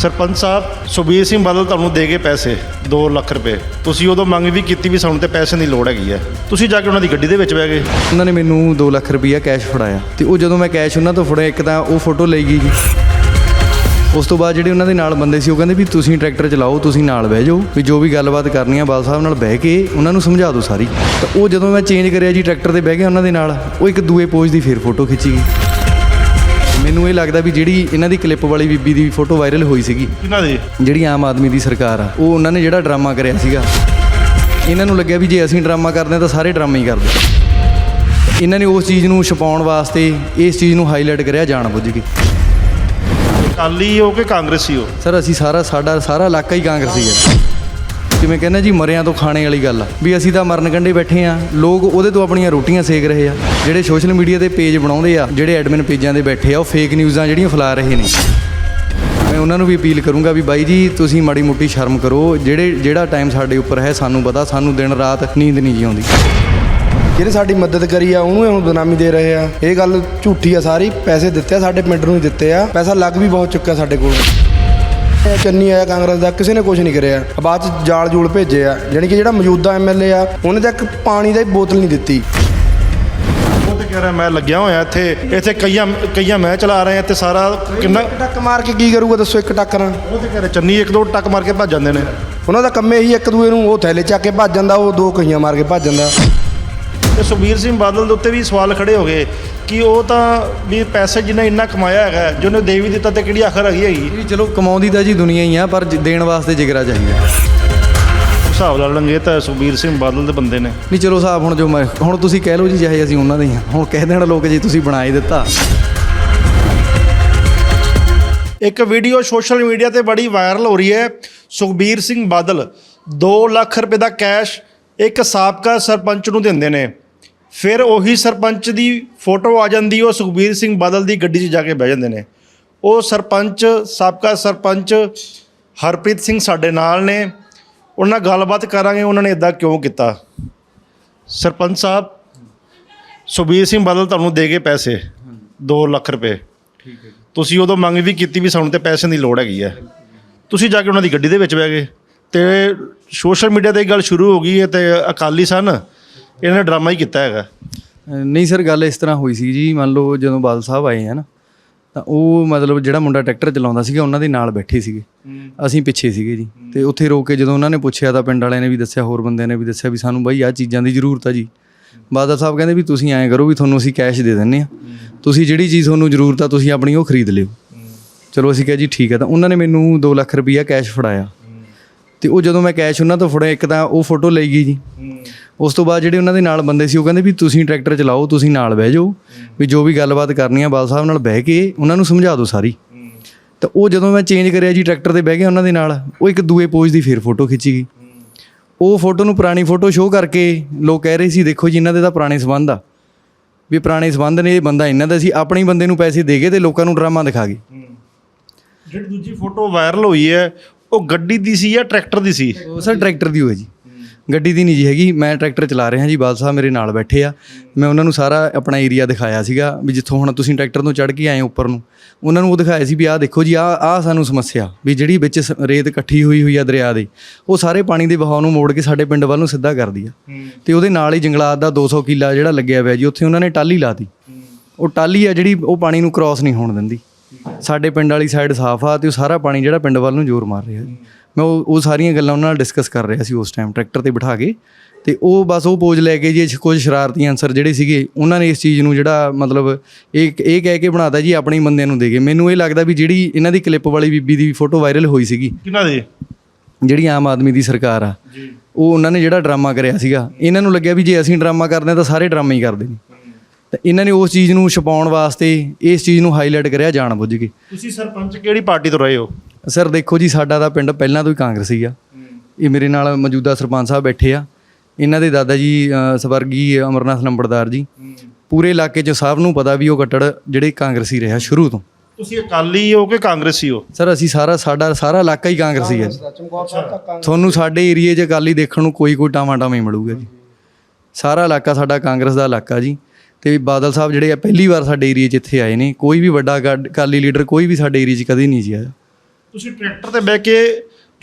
ਸਰਪੰਚ ਸਾਹਿਬ, ਸੁਬੀਰ ਸਿੰਘ ਬਾਦਲ ਤੁਹਾਨੂੰ ਦੇ ਗਏ ਪੈਸੇ 2 ਲੱਖ ਰੁਪਏ। ਤੁਸੀਂ ਉਦੋਂ ਮੰਗ ਵੀ ਕੀਤੀ ਵੀ ਸਾਨੂੰ ਤੇ ਪੈਸੇ ਦੀ ਲੋੜ ਹੈਗੀ ਹੈ ਤੁਸੀਂ ਜਾ ਕੇ ਉਹਨਾਂ ਦੀ ਗੱਡੀ ਦੇ ਵਿੱਚ ਬਹਿ ਗਏ। ਉਹਨਾਂ ਨੇ ਮੈਨੂੰ 2 ਲੱਖ ਰੁਪਈਆ ਕੈਸ਼ ਫੜਾਇਆ ਤੇ ਉਹ ਜਦੋਂ ਮੈਂ ਕੈਸ਼ ਉਹਨਾਂ ਤੋਂ ਫੜਿਆ, ਇੱਕ ਤਾਂ ਉਹ ਫੋਟੋ ਲਈ ਗਈ ਜੀ ਉਸ ਤੋਂ ਬਾਅਦ ਜਿਹੜੇ ਉਹਨਾਂ ਦੇ ਨਾਲ ਬੰਦੇ ਸੀ, ਉਹ ਕਹਿੰਦੇ ਵੀ ਤੁਸੀਂ ਟਰੈਕਟਰ ਚਲਾਓ, ਤੁਸੀਂ ਨਾਲ ਬਹਿ ਜਾਓ, ਵੀ ਜੋ ਵੀ ਗੱਲਬਾਤ ਕਰਨੀ ਆ ਬਾਲ ਸਾਹਿਬ ਨਾਲ ਬਹਿ ਕੇ ਉਹਨਾਂ ਨੂੰ ਸਮਝਾ ਦਿਓ ਸਾਰੀ। ਤਾਂ ਉਹ ਜਦੋਂ ਮੈਂ ਚੇਂਜ ਕਰਿਆ ਜੀ, ਟਰੈਕਟਰ ਤੇ ਬਹਿ ਗਿਆ ਉਹਨਾਂ ਦੇ ਨਾਲ, ਉਹ ਇੱਕ ਦੂਏ ਪੋਜ ਦੀ ਫਿਰ ਫੋਟੋ ਖਿੱਚੀ ਗਈ। ਮੈਨੂੰ ਇਹ ਲੱਗਦਾ ਵੀ ਜਿਹੜੀ ਇਹਨਾਂ ਦੀ ਕਲਿੱਪ ਵਾਲੀ ਬੀਬੀ ਦੀ ਫੋਟੋ ਵਾਇਰਲ ਹੋਈ ਸੀਗੀ। ਕਿਹਨਾਂ ਦੀ? ਜਿਹੜੀ ਆਮ ਆਦਮੀ ਦੀ ਸਰਕਾਰ ਆ। ਉਹ ਉਹਨਾਂ ਨੇ ਜਿਹੜਾ ਡਰਾਮਾ ਕਰਿਆ ਸੀਗਾ। ਇਹਨਾਂ ਨੂੰ ਲੱਗਿਆ ਵੀ ਜੇ ਅਸੀਂ ਡਰਾਮਾ ਕਰਦੇ ਹਾਂ ਤਾਂ ਸਾਰੇ ਡਰਾਮੇ ਹੀ ਕਰਦੇ ਇਹਨਾਂ ਨੇ ਉਸ ਚੀਜ਼ ਨੂੰ ਛਪਾਉਣ ਵਾਸਤੇ ਇਸ ਚੀਜ਼ ਨੂੰ ਹਾਈਲਾਈਟ ਕਰਿਆ ਜਾਣ ਬੁੱਝ ਕੇ। ਅਕਾਲੀ ਹੋ ਕਿ ਕਾਂਗਰਸੀ ਹੋ? ਸਰ ਅਸੀਂ ਸਾਰਾ ਸਾਡਾ ਸਾਰਾ ਇਲਾਕਾ ਹੀ ਕਾਂਗਰਸੀ ਹੈ। ਜਿਵੇਂ ਕਹਿੰਦਾ ਜੀ, ਮਰਿਆਂ ਤੋਂ ਖਾਣੇ ਵਾਲੀ ਗੱਲ ਆ। ਵੀ ਅਸੀਂ ਤਾਂ ਮਰਨ ਕੰਢੇ ਬੈਠੇ ਆ। ਲੋਕ ਉਹਦੇ ਤੋਂ ਆਪਣੀਆਂ ਰੋਟੀਆਂ ਸੇਕ ਰਹੇ ਆ। ਜਿਹੜੇ ਸੋਸ਼ਲ ਮੀਡੀਆ ਤੇ ਪੇਜ ਬਣਾਉਂਦੇ ਆ, ਜਿਹੜੇ ਐਡਮਿਨ ਪੇਜਾਂ ਦੇ ਬੈਠੇ ਆ, ਉਹ ਫੇਕ ਨਿਊਜ਼ਾਂ ਜਿਹੜੀਆਂ ਫੈਲਾ ਰਹੇ ਨੇ। ਮੈਂ ਉਹਨਾਂ ਨੂੰ ਵੀ ਅਪੀਲ ਕਰੂੰਗਾ ਵੀ ਬਾਈ ਜੀ, ਤੁਸੀਂ ਮਾੜੀ ਮੋਟੀ ਸ਼ਰਮ ਕਰੋ। ਜਿਹੜੇ, ਜਿਹੜਾ ਟਾਈਮ ਸਾਡੇ ਉੱਪਰ ਹੈ, ਸਾਨੂੰ ਪਤਾ, ਸਾਨੂੰ ਦਿਨ ਰਾਤ ਨੀਂਦ ਨਹੀਂ ਜੀ ਆਉਂਦੀ। ਜਿਹੜੇ ਸਾਡੀ ਮਦਦ ਕਰੀ ਆ, ਉਹਨੂੰ ਹੁਣ ਬਦਨਾਮੀ ਦੇ ਰਹੇ ਆ। ਇਹ ਗੱਲ ਝੂਠੀ ਆ ਸਾਰੀ। ਪੈਸੇ ਦਿੱਤੇ ਆ, ਸਾਡੇ ਪਿੰਡ ਨੂੰ ਦਿੱਤੇ ਆ। ਪੈਸਾ ਲੱਗ ਵੀ ਬਹੁਤ ਚੁੱਕਾ ਸਾਡੇ ਕੋਲ। ਚੰਨੀ ਆਇਆ ਕਾਂਗਰਸ ਦਾ ਕਿਸੇ ਨੇ ਕੁਝ ਨਹੀਂ ਕਰਿਆ। ਬਾਅਦ ਚ ਜਾਲ ਜੂਲ ਭੇਜੇ ਆ। ਜਾਣੀ ਕਿ ਜਿਹੜਾ ਮੌਜੂਦਾ ਐਮਐਲਏ ਆ ਉਹਨੇ ਤਾਂ ਇੱਕ ਪਾਣੀ ਦੀ ਬੋਤਲ ਨਹੀਂ ਦਿੱਤੀ। ਉਹ ਤੇ ਕਹਿ ਰਿਹਾ ਮੈਂ ਲੱਗਿਆ ਹੋਇਆ ਇੱਥੇ। ਇੱਥੇ ਕਈਆਂ ਕਈਆਂ ਮੈਂ ਚਲਾ ਰਹੇ ਆ ਤੇ ਸਾਰਾ ਕਿੰਨਾ ਟੱਕ ਮਾਰ ਕੇ ਕੀ ਕਰੂਗਾ ਦੱਸੋ ਇੱਕ ਟੱਕ ਨਾਲ? ਉਹ ਤੇ ਕਹਿ ਰਿਹਾ ਚੰਨੀ ਇੱਕ ਦੋ ਟੱਕ ਮਾਰ ਕੇ ਭੱਜ ਜਾਂਦੇ ਨੇ। ਉਹਨਾਂ ਦਾ ਕੰਮੇ ਹੀ ਇੱਕ ਦੂਏ ਨੂੰ ਉਹ ਥੈਲੇ ਚੱਕ ਕੇ ਭੱਜ ਜਾਂਦਾ ਉਹ ਦੋ ਕਹੀਆਂ ਮਾਰ ਕੇ ਭੱਜ ਜਾਂਦਾ। ਤੇ ਸੁਖਬੀਰ ਸਿੰਘ ਬਾਦਲ ਦੇ ਉੱਤੇ ਵੀ ਸਵਾਲ ਖੜੇ ਹੋ ਗਏ ਕਿ ਉਹ ਤਾਂ ਵੀ ਪੈਸੇ ਜਿੰਨਾ ਇੰਨਾ ਕਮਾਇਆ ਹੈਗਾ ਜੇ ਉਹਨੇ ਦੇ ਵੀ ਦਿੱਤਾ ਤੇ ਕਿਹੜੀ ਆਖਰ ਹੈਗੀ ਹੈਗੀ? ਵੀ ਚਲੋ ਕਮਾਉਂਦੀ ਤਾਂ ਜੀ ਦੁਨੀਆ ਹੀ ਆ ਪਰ ਜ- ਦੇਣ ਵਾਸਤੇ ਜਿਗਰਾ ਚਾਹੀਦਾ। ਹਿਸਾਬ ਨਾਲ ਲੰਗੇ ਤਾਂ ਸੁਖਬੀਰ ਸਿੰਘ ਬਾਦਲ ਦੇ ਬੰਦੇ ਨੇ। ਨਹੀਂ ਚਲੋ ਸਾਹਿਬ ਹੁਣ ਜੋ ਮੈਂ ਹੁਣ ਤੁਸੀਂ ਕਹਿ ਲਓ ਜੀ ਚਾਹੇ ਅਸੀਂ ਉਹਨਾਂ ਦੇ ਹੀ ਹਾਂ ਹੁਣ ਕਹਿ ਦੇਣ ਲੋਕ ਜੀ ਤੁਸੀਂ ਬਣਾ ਹੀ ਦਿੱਤਾ। ਇੱਕ ਵੀਡੀਓ ਸੋਸ਼ਲ ਮੀਡੀਆ ਤੇ ਬੜੀ ਵਾਇਰਲ ਹੋ ਰਹੀ ਹੈ। ਸੁਖਬੀਰ ਸਿੰਘ ਬਾਦਲ 2 ਲੱਖ ਰੁਪਏ ਦਾ ਕੈਸ਼ ਇੱਕ ਸਾਬਕਾ ਸਰਪੰਚ ਨੂੰ ਦਿੰਦੇ ਨੇ। ਫਿਰ ਉਹੀ ਸਰਪੰਚ ਦੀ ਫੋਟੋ ਆ ਜਾਂਦੀ ਉਹ ਸੁਖਬੀਰ ਸਿੰਘ ਬਾਦਲ ਦੀ ਗੱਡੀ 'ਚ ਜਾ ਕੇ ਬਹਿ ਜਾਂਦੇ ਨੇ। ਉਹ ਸਰਪੰਚ ਸਾਬਕਾ ਸਰਪੰਚ ਹਰਪ੍ਰੀਤ ਸਿੰਘ ਸਾਡੇ ਨਾਲ ਨੇ। ਉਹਨਾਂ ਨਾਲ ਗੱਲਬਾਤ ਕਰਾਂਗੇ ਉਹਨਾਂ ਨੇ ਇਦਾਂ ਕਿਉਂ ਕੀਤਾ? ਸਰਪੰਚ ਸਾਹਿਬ ਸੁਖਬੀਰ ਸਿੰਘ ਬਾਦਲ ਤੁਹਾਨੂੰ ਦੇ ਗਏ ਪੈਸੇ 2 ਲੱਖ ਰੁਪਏ। ਤੁਸੀਂ ਉਦੋਂ ਮੰਗ ਵੀ ਕੀਤੀ ਵੀ ਸਾਨੂੰ ਤੇ ਪੈਸੇ ਦੀ ਲੋੜ ਹੈਗੀ ਹੈ। ਤੁਸੀਂ ਜਾ ਕੇ ਉਹਨਾਂ ਦੀ ਗੱਡੀ ਦੇ ਵਿੱਚ ਬਹਿ ਗਏ। ਤੇ ਸੋਸ਼ਲ ਮੀਡੀਆ ਤੇ ਇਹ ਗੱਲ ਸ਼ੁਰੂ ਹੋ ਗਈ ਹੈ ਤੇ ਅਕਾਲੀ ਸਨ ਇਹਨਾਂ ਨੇ ਡਰਾਮਾ ਹੀ ਕੀਤਾ ਹੈਗਾ। ਨਹੀਂ ਸਰ ਗੱਲ ਇਸ ਤਰ੍ਹਾਂ ਹੋਈ ਸੀ ਜੀ ਮੰਨ ਲਓ ਜਦੋਂ ਬਾਦਲ ਸਾਹਿਬ ਆਏ ਹਨ ਤਾਂ ਉਹ ਮਤਲਬ ਜਿਹੜਾ ਮੁੰਡਾ ਟਰੈਕਟਰ ਚਲਾਉਂਦਾ ਸੀਗਾ ਉਹਨਾਂ ਦੇ ਨਾਲ ਬੈਠੇ ਸੀਗੇ। ਅਸੀਂ ਪਿੱਛੇ ਸੀਗੇ ਜੀ। ਤੇ ਉੱਥੇ ਰੋਕ ਕੇ ਜਦੋਂ ਉਹਨਾਂ ਨੇ ਪੁੱਛਿਆ ਤਾਂ ਪਿੰਡ ਵਾਲਿਆਂ ਨੇ ਵੀ ਦੱਸਿਆ ਹੋਰ ਬੰਦਿਆਂ ਨੇ ਵੀ ਦੱਸਿਆ ਵੀ ਸਾਨੂੰ ਬਾਈ ਆਹ ਚੀਜ਼ਾਂ ਦੀ ਜ਼ਰੂਰਤ ਆ ਜੀ। ਬਾਦਲ ਸਾਹਿਬ ਕਹਿੰਦੇ ਵੀ ਤੁਸੀਂ ਐਂ ਕਰੋ ਵੀ ਤੁਹਾਨੂੰ ਅਸੀਂ ਕੈਸ਼ ਦੇ ਦਿੰਨੇ ਆ ਤੁਸੀਂ ਜਿਹੜੀ ਚੀਜ਼ ਤੁਹਾਨੂੰ ਜ਼ਰੂਰਤ ਆ ਤੁਸੀਂ ਆਪਣੀ ਉਹ ਖਰੀਦ ਲਿਓ। ਚਲੋ ਅਸੀਂ ਕਿਹਾ ਜੀ ਠੀਕ ਹੈ ਤਾਂ ਉਹਨਾਂ ਨੇ ਮੈਨੂੰ 2 ਲੱਖ ਰੁਪਈਆ ਕੈਸ਼ ਫੜਾਇਆ। ਤੇ ਉਹ ਜਦੋਂ ਮੈਂ ਕੈਸ਼ ਉਹਨਾਂ ਤੋਂ ਫੜਿਆ ਇੱਕ ਤਾਂ ਉਹ ਫੋਟੋ ਲਈ ਗਈ ਜੀ। ਉਸ ਤੋਂ ਬਾਅਦ ਜਿਹੜੇ ਉਹਨਾਂ ਦੇ ਨਾਲ ਬੰਦੇ ਸੀ ਉਹ ਕਹਿੰਦੇ ਵੀ ਤੁਸੀਂ ਟਰੈਕਟਰ ਚਲਾਓ ਤੁਸੀਂ ਨਾਲ ਬਹਿ ਜਾਓ ਵੀ ਜੋ ਵੀ ਗੱਲਬਾਤ ਕਰਨੀ ਆ ਬਾਲ ਸਾਹਿਬ ਨਾਲ ਬਹਿ ਕੇ ਉਹਨਾਂ ਨੂੰ ਸਮਝਾ ਦਿਓ ਸਾਰੀ। ਤਾਂ ਉਹ ਜਦੋਂ ਮੈਂ ਚੇਂਜ ਕਰਿਆ ਜੀ ਟਰੈਕਟਰ ਤੇ ਬਹਿ ਗਿਆ ਉਹਨਾਂ ਦੇ ਨਾਲ ਉਹ ਇੱਕ ਦੂਏ ਪੋਜ ਦੀ ਫਿਰ ਫੋਟੋ ਖਿੱਚੀ ਗਈ। ਉਹ ਫੋਟੋ ਨੂੰ ਪੁਰਾਣੀ ਫੋਟੋ ਸ਼ੋਅ ਕਰਕੇ ਲੋਕ ਕਹਿ ਰਹੇ ਸੀ ਦੇਖੋ ਜੀ ਇਹਨਾਂ ਦੇ ਤਾਂ ਪੁਰਾਣੇ ਸਬੰਧ ਆ। ਵੀ ਪੁਰਾਣੇ ਸਬੰਧ ਨੇ ਇਹ ਬੰਦਾ ਇਹਨਾਂ ਦਾ ਸੀ ਆਪਣੇ ਬੰਦੇ ਨੂੰ ਪੈਸੇ ਦੇ ਗਏ ਤੇ ਲੋਕਾਂ ਨੂੰ ਡਰਾਮਾ ਦਿਖਾ ਗਏ। ਜਿਹੜੀ ਦੂਜੀ ਫੋਟੋ ਵਾਇਰਲ ਹੋਈ ਹੈ ਉਹ ਗੱਡੀ ਦੀ ਸੀ ਜਾਂ ਟਰੈਕਟਰ ਦੀ ਸੀ? ਉਹ ਸਰ ਟਰੈਕਟਰ ਦੀ ਹੋਏ ਜੀ। ਗੱਡੀ ਦੀ ਨਹੀਂ ਜੀ ਹੈਗੀ। ਮੈਂ ਟਰੈਕਟਰ ਚਲਾ ਰਿਹਾ ਜੀ। ਬਾਲ ਸਾਹਿਬ ਮੇਰੇ ਨਾਲ ਬੈਠੇ ਆ। ਮੈਂ ਉਹਨਾਂ ਨੂੰ ਸਾਰਾ ਆਪਣਾ ਏਰੀਆ ਦਿਖਾਇਆ ਸੀਗਾ ਵੀ ਜਿੱਥੋਂ ਹੁਣ ਤੁਸੀਂ ਟਰੈਕਟਰ ਤੋਂ ਚੜ੍ਹ ਕੇ ਆਏ ਉੱਪਰ ਨੂੰ। ਉਹਨਾਂ ਨੂੰ ਉਹ ਦਿਖਾਇਆ ਸੀ ਵੀ ਆਹ ਦੇਖੋ ਜੀ ਆਹ ਆਹ ਸਾਨੂੰ ਸਮੱਸਿਆ ਵੀ ਜਿਹੜੀ ਵਿੱਚ ਸ- ਰੇਤ ਇਕੱਠੀ ਹੋਈ ਹੋਈ ਆ ਦਰਿਆ ਦੇ ਉਹ ਸਾਰੇ ਪਾਣੀ ਦੇ ਵਹਾਅ ਨੂੰ ਮੋੜ ਕੇ ਸਾਡੇ ਪਿੰਡ ਵੱਲ ਨੂੰ ਸਿੱਧਾ ਕਰਦੀ ਆ। ਤੇ ਉਹਦੇ ਨਾਲ ਹੀ ਜੰਗਲਾਤ ਦਾ 200 ਕਿੱਲਾ ਜਿਹੜਾ ਲੱਗਿਆ ਹੋਇਆ ਜੀ ਉੱਥੇ ਉਹਨਾਂ ਨੇ ਟਾਲੀ ਲਾਤੀ। ਉਹ ਟਾਲੀ ਆ ਜਿਹੜੀ ਉਹ ਪਾਣੀ ਨੂੰ ਕ੍ਰਾਸ ਨਹੀਂ ਹੋਣ ਦਿੰਦੀ। ਸਾਡੇ ਪਿੰਡ ਵਾਲੀ ਸਾਈਡ ਸਾਫ਼ ਆ ਤੇ ਉਹ ਸਾਰਾ ਪਾਣੀ ਜਿਹੜਾ ਪਿੰਡ ਵੱਲ ਨੂੰ ਜ਼ੋਰ ਮਾਰ ਰਿਹਾ ਜੀ। ਮੈਂ ਉਹ ਉਹ ਸਾਰੀਆਂ ਗੱਲਾਂ ਉਹਨਾਂ ਨਾਲ ਡਿਸਕਸ ਕਰ ਰਿਹਾ ਸੀ ਉਸ ਟਾਈਮ ਟਰੈਕਟਰ ਤੇ ਬਿਠਾ ਕੇ। ਤੇ ਉਹ ਬਸ ਉਹ ਪੋਜ ਲੈ ਕੇ ਜੀ ਕੁਝ ਸ਼ਰਾਰਤੀ ਅਨਸਰ ਜਿਹੜੇ ਸੀਗੇ ਉਹਨਾਂ ਨੇ ਇਸ ਚੀਜ਼ ਨੂੰ ਜਿਹੜਾ ਮਤਲਬ ਇਹ ਇਹ ਕਹਿ ਕੇ ਬਣਾਤਾ ਜੀ ਆਪਣੇ ਬੰਦਿਆਂ ਨੂੰ ਦੇ ਗਏ ਮੈਨੂੰ ਇਹ ਲੱਗਦਾ ਵੀ ਜਿਹੜੀ ਇਹਨਾਂ ਦੀ ਕਲਿੱਪ ਵਾਲੀ ਬੀਬੀ ਦੀ ਫੋਟੋ ਵਾਇਰਲ ਹੋਈ ਸੀਗੀ। ਕਿਹਨਾਂ ਦੀ? ਜਿਹੜੀ ਆਮ ਆਦਮੀ ਦੀ ਸਰਕਾਰ ਆ। ਉਹ ਉਹਨਾਂ ਨੇ ਜਿਹੜਾ ਡਰਾਮਾ ਕਰਿਆ ਸੀਗਾ। ਇਹਨਾਂ ਨੂੰ ਲੱਗਿਆ ਵੀ ਜੇ ਅਸੀਂ ਡਰਾਮਾ ਕਰਦੇ ਤਾਂ ਸਾਰੇ ਡਰਾਮੇ ਹੀ ਕਰਦੇ ਨੇ। ਤਾਂ ਇਹਨਾਂ ਨੇ ਉਸ ਚੀਜ਼ ਨੂੰ ਛਪਾਉਣ ਵਾਸਤੇ ਇਸ ਚੀਜ਼ ਨੂੰ ਹਾਈਲਾਈਟ ਕਰਿਆ ਜਾਣ ਬੁੱਝ ਕੇ। ਤੁਸੀਂ ਸਰਪੰਚ ਕਿਹੜੀ ਪਾਰਟੀ ਤੋਂ ਰਹੇ ਹੋ? ਸਰ ਦੇਖੋ ਜੀ ਸਾਡਾ ਤਾਂ ਪਿੰਡ ਪਹਿਲਾਂ ਤੋਂ ਹੀ ਕਾਂਗਰਸੀ ਆ। ਇਹ ਮੇਰੇ ਨਾਲ ਮੌਜੂਦਾ ਸਰਪੰਚ ਸਾਹਿਬ ਬੈਠੇ ਆ। ਇਹਨਾਂ ਦੇ ਦਾਦਾ ਜੀ ਸਵਰਗੀ ਅਮਰਨਾਥ ਲੰਬੜਦਾਰ ਜੀ। ਪੂਰੇ ਇਲਾਕੇ 'ਚ ਸਭ ਨੂੰ ਪਤਾ ਵੀ ਉਹ ਕੱਟੜ ਜਿਹੜੇ ਕਾਂਗਰਸੀ ਰਿਹਾ ਸ਼ੁਰੂ ਤੋਂ। ਤੁਸੀਂ ਅਕਾਲੀ ਹੋ ਕਿ ਕਾਂਗਰਸੀ ਹੋ? ਸਰ ਅਸੀਂ ਸਾਰਾ ਸਾਡਾ ਸਾਰਾ ਇਲਾਕਾ ਹੀ ਕਾਂਗਰਸੀ ਹੈ ਜੀ। ਤੁਹਾਨੂੰ ਸਾਡੇ ਏਰੀਏ 'ਚ ਅਕਾਲੀ ਦੇਖਣ ਨੂੰ ਕੋਈ ਕੋਈ ਟਾਵਾਂ ਟਾਵਾਂ ਹੀ ਮਿਲੂਗਾ ਜੀ। ਸਾਰਾ ਇਲਾਕਾ ਸਾਡਾ ਕਾਂਗਰਸ ਦਾ ਇਲਾਕਾ ਜੀ। ਤੇ ਬਾਦਲ ਸਾਹਿਬ ਜਿਹੜੇ ਆ ਪਹਿਲੀ ਵਾਰ ਸਾਡੇ ਏਰੀਏ 'ਚ ਇੱਥੇ ਆਏ ਨੇ ਕੋਈ ਵੀ ਵੱਡਾ ਅਕਾਲੀ ਲੀਡਰ ਕੋਈ ਵੀ ਸਾਡੇ ਏਰੀਏ 'ਚ ਕਦੇ ਨਹੀਂ ਜੀ ਆਇਆ। ਤੁਸੀਂ ਟਰੈਕਟਰ ਤੇ ਬਹਿ ਕੇ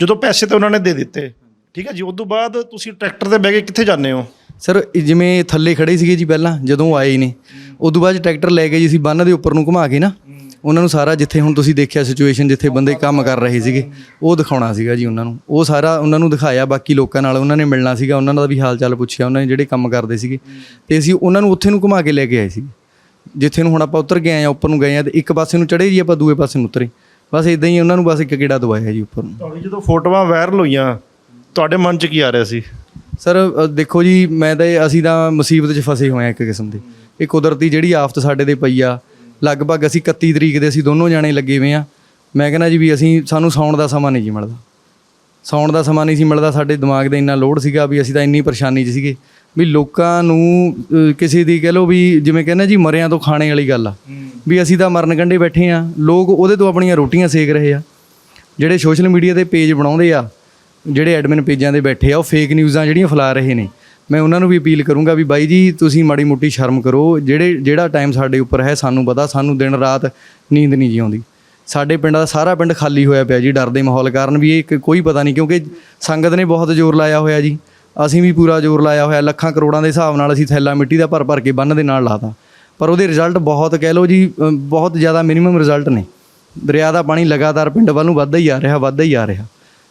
ਜਦੋਂ ਪੈਸੇ ਤਾਂ ਉਹਨਾਂ ਨੇ ਦੇ ਦਿੱਤੇ ਠੀਕ ਹੈ ਜੀ? ਉਸ ਤੋਂ ਬਾਅਦ ਤੁਸੀਂ ਟਰੈਕਟਰ ਤੇ ਬਹਿ ਕੇ ਕਿੱਥੇ ਜਾਂਦੇ ਹੋ? ਸਰ ਜਿਵੇਂ ਥੱਲੇ ਖੜੇ ਸੀਗੇ ਜੀ ਪਹਿਲਾਂ ਜਦੋਂ ਆਏ ਨੇ ਉਦੋਂ ਬਾਅਦ 'ਚ ਟਰੈਕਟਰ ਲੈ ਕੇ ਜੀ ਅਸੀਂ ਬੰਨ ਦੇ ਉੱਪਰ ਨੂੰ ਘੁਮਾ ਕੇ ਨਾ ਉਹਨਾਂ ਨੂੰ ਸਾਰਾ ਜਿੱਥੇ ਹੁਣ ਤੁਸੀਂ ਦੇਖਿਆ ਸਿਚੁਏਸ਼ਨ ਜਿੱਥੇ ਬੰਦੇ ਕੰਮ ਕਰ ਰਹੇ ਸੀਗੇ ਉਹ ਦਿਖਾਉਣਾ ਸੀਗਾ ਜੀ ਉਹਨਾਂ ਨੂੰ। ਉਹ ਸਾਰਾ ਉਹਨਾਂ ਨੂੰ ਦਿਖਾਇਆ ਬਾਕੀ ਲੋਕਾਂ ਨਾਲ ਉਹਨਾਂ ਨੇ ਮਿਲਣਾ ਸੀਗਾ ਉਹਨਾਂ ਦਾ ਵੀ ਹਾਲ ਚਾਲ ਪੁੱਛਿਆ ਉਹਨਾਂ ਨੇ ਜਿਹੜੇ ਕੰਮ ਕਰਦੇ ਸੀਗੇ। ਤੇ ਅਸੀਂ ਉਹਨਾਂ ਨੂੰ ਉੱਥੇ ਨੂੰ ਘੁਮਾ ਕੇ ਲੈ ਕੇ ਆਏ ਸੀ ਜਿੱਥੇ ਨੂੰ ਹੁਣ ਆਪਾਂ ਉਤਰ ਆਏ ਆ ਉੱਪਰ ਨੂੰ ਗਏ ਆ ਤੇ ਇੱਕ ਪਾਸੇ ਨੂੰ ਚੜੇ ਜੀ ਆਪਾਂ ਦੂਏ ਪਾਸੇ ਨੂੰ ਉਤਰੇ। ਬਸ ਇਦਾਂ ਹੀ ਉਹਨਾਂ ਨੂੰ ਬਸ ਇੱਕ ਗੇੜਾ ਦਵਾਇਆ ਜੀ ਉੱਪਰ ਨੂੰ। ਤੁਹਾਡੀ ਜਦੋਂ ਫੋਟੋਆਂ ਵਾਇਰਲ ਹੋਈਆਂ ਤੁਹਾਡੇ ਮਨ 'ਚ ਕੀ ਆ ਰਿਹਾ ਸੀ? ਸਰ ਦੇਖੋ ਜੀ ਮੈਂ ਤਾਂ ਅਸੀਂ ਤਾਂ ਮੁਸੀਬਤ 'ਚ ਫਸੇ ਹੋਏ ਆ ਇੱਕ ਕਿਸਮ ਦੇ। ਇਹ ਕੁਦਰਤੀ ਜਿਹੜੀ ਆਫਤ ਸਾਡੇ ਤੇ ਪਈ ਆ ਲਗਭਗ ਅਸੀਂ 31 ਤਰੀਕ ਦੇ ਅਸੀਂ ਦੋਨੋਂ ਜਾਣੇ ਲੱਗੇ ਹੋਏ ਆ ਮੈਂ ਕਹਿੰਦਾ ਜੀ ਵੀ ਅਸੀਂ, ਸਾਨੂੰ ਸੌਣ ਦਾ ਸਮਾਂ ਨਹੀਂ ਜੀ ਮਿਲਦਾ। ਸੌਣ ਦਾ ਸਮਾਂ ਨਹੀਂ ਸੀ ਮਿਲਦਾ, ਸਾਡੇ ਦਿਮਾਗ ਦੇ ਇੰਨਾ ਲੋਡ ਸੀਗਾ ਵੀ ਅਸੀਂ ਤਾਂ ਇੰਨੀ ਪਰੇਸ਼ਾਨੀ 'ਚ ਸੀਗੇ। ਵੀ ਲੋਕਾਂ ਨੂੰ ਕਿਸੇ ਦੀ ਕਹਿ ਲਓ ਵੀ ਜਿਵੇਂ ਕਹਿੰਦੇ ਜੀ ਮਰਿਆਂ ਤੋਂ ਖਾਣੇ ਵਾਲੀ ਗੱਲ ਆ। ਵੀ ਅਸੀਂ ਤਾਂ ਮਰਨ ਕੰਢੇ ਬੈਠੇ ਆ ਲੋਕ ਉਹਦੇ ਤੋਂ ਆਪਣੀਆਂ ਰੋਟੀਆਂ ਸੇਕ ਰਹੇ ਆ। ਜਿਹੜੇ ਸੋਸ਼ਲ ਮੀਡੀਆ ਤੇ ਪੇਜ ਬਣਾਉਂਦੇ ਆ, ਜਿਹੜੇ ਐਡਮਿਨ ਪੇਜਾਂ ਦੇ ਬੈਠੇ ਆ, ਉਹ ਫੇਕ ਨਿਊਜ਼ਾਂ ਜਿਹੜੀਆਂ ਫੈਲਾ ਰਹੇ ਨੇ। ਮੈਂ ਉਹਨਾਂ ਨੂੰ ਵੀ ਅਪੀਲ ਕਰੂੰਗਾ ਵੀ ਬਾਈ ਜੀ, ਤੁਸੀਂ ਮਾੜੀ ਮੋਟੀ ਸ਼ਰਮ ਕਰੋ। ਜਿਹੜੇ, ਜਿਹੜਾ ਟਾਈਮ ਸਾਡੇ ਉੱਪਰ ਹੈ, ਸਾਨੂੰ ਪਤਾ, ਸਾਨੂੰ ਦਿਨ ਰਾਤ ਨੀਂਦ ਨਹੀਂ ਜੀ ਆਉਂਦੀ। ਸਾਡੇ ਪਿੰਡ ਦਾ ਸਾਰਾ ਪਿੰਡ ਖਾਲੀ ਹੋਇਆ ਪਿਆ ਜੀ, ਡਰ ਦੇ ਮਾਹੌਲ ਕਾਰਨ ਵੀ ਇਹ ਇੱਕ ਕੋਈ ਪਤਾ ਨਹੀਂ, ਕਿਉਂਕਿ ਸੰਗਤ ਨੇ ਬਹੁਤ ਜ਼ੋਰ ਲਾਇਆ ਹੋਇਆ ਜੀ। ਅਸੀਂ ਵੀ ਪੂਰਾ ਜ਼ੋਰ ਲਾਇਆ ਹੋਇਆ, ਲੱਖਾਂ ਕਰੋੜਾਂ ਦੇ ਹਿਸਾਬ ਨਾਲ ਅਸੀਂ ਥੈਲਾ ਮਿੱਟੀ ਦਾ ਭਰ ਭਰ ਕੇ ਬੰਨ ਦੇ ਨਾਲ ਲਾਤਾ। ਪਰ ਉਹਦੇ ਰਿਜ਼ਲਟ ਬਹੁਤ ਕਹਿ ਲਓ ਜੀ ਬਹੁਤ ਜ਼ਿਆਦਾ ਮਿਨੀਮਮ ਰਿਜ਼ਲਟ ਨੇ। ਦਰਿਆ ਦਾ ਪਾਣੀ ਲਗਾਤਾਰ ਪਿੰਡ ਵੱਲ ਨੂੰ ਵੱਧਦਾ ਹੀ ਆ ਰਿਹਾ, ਵੱਧਦਾ ਹੀ ਆ ਰਿਹਾ।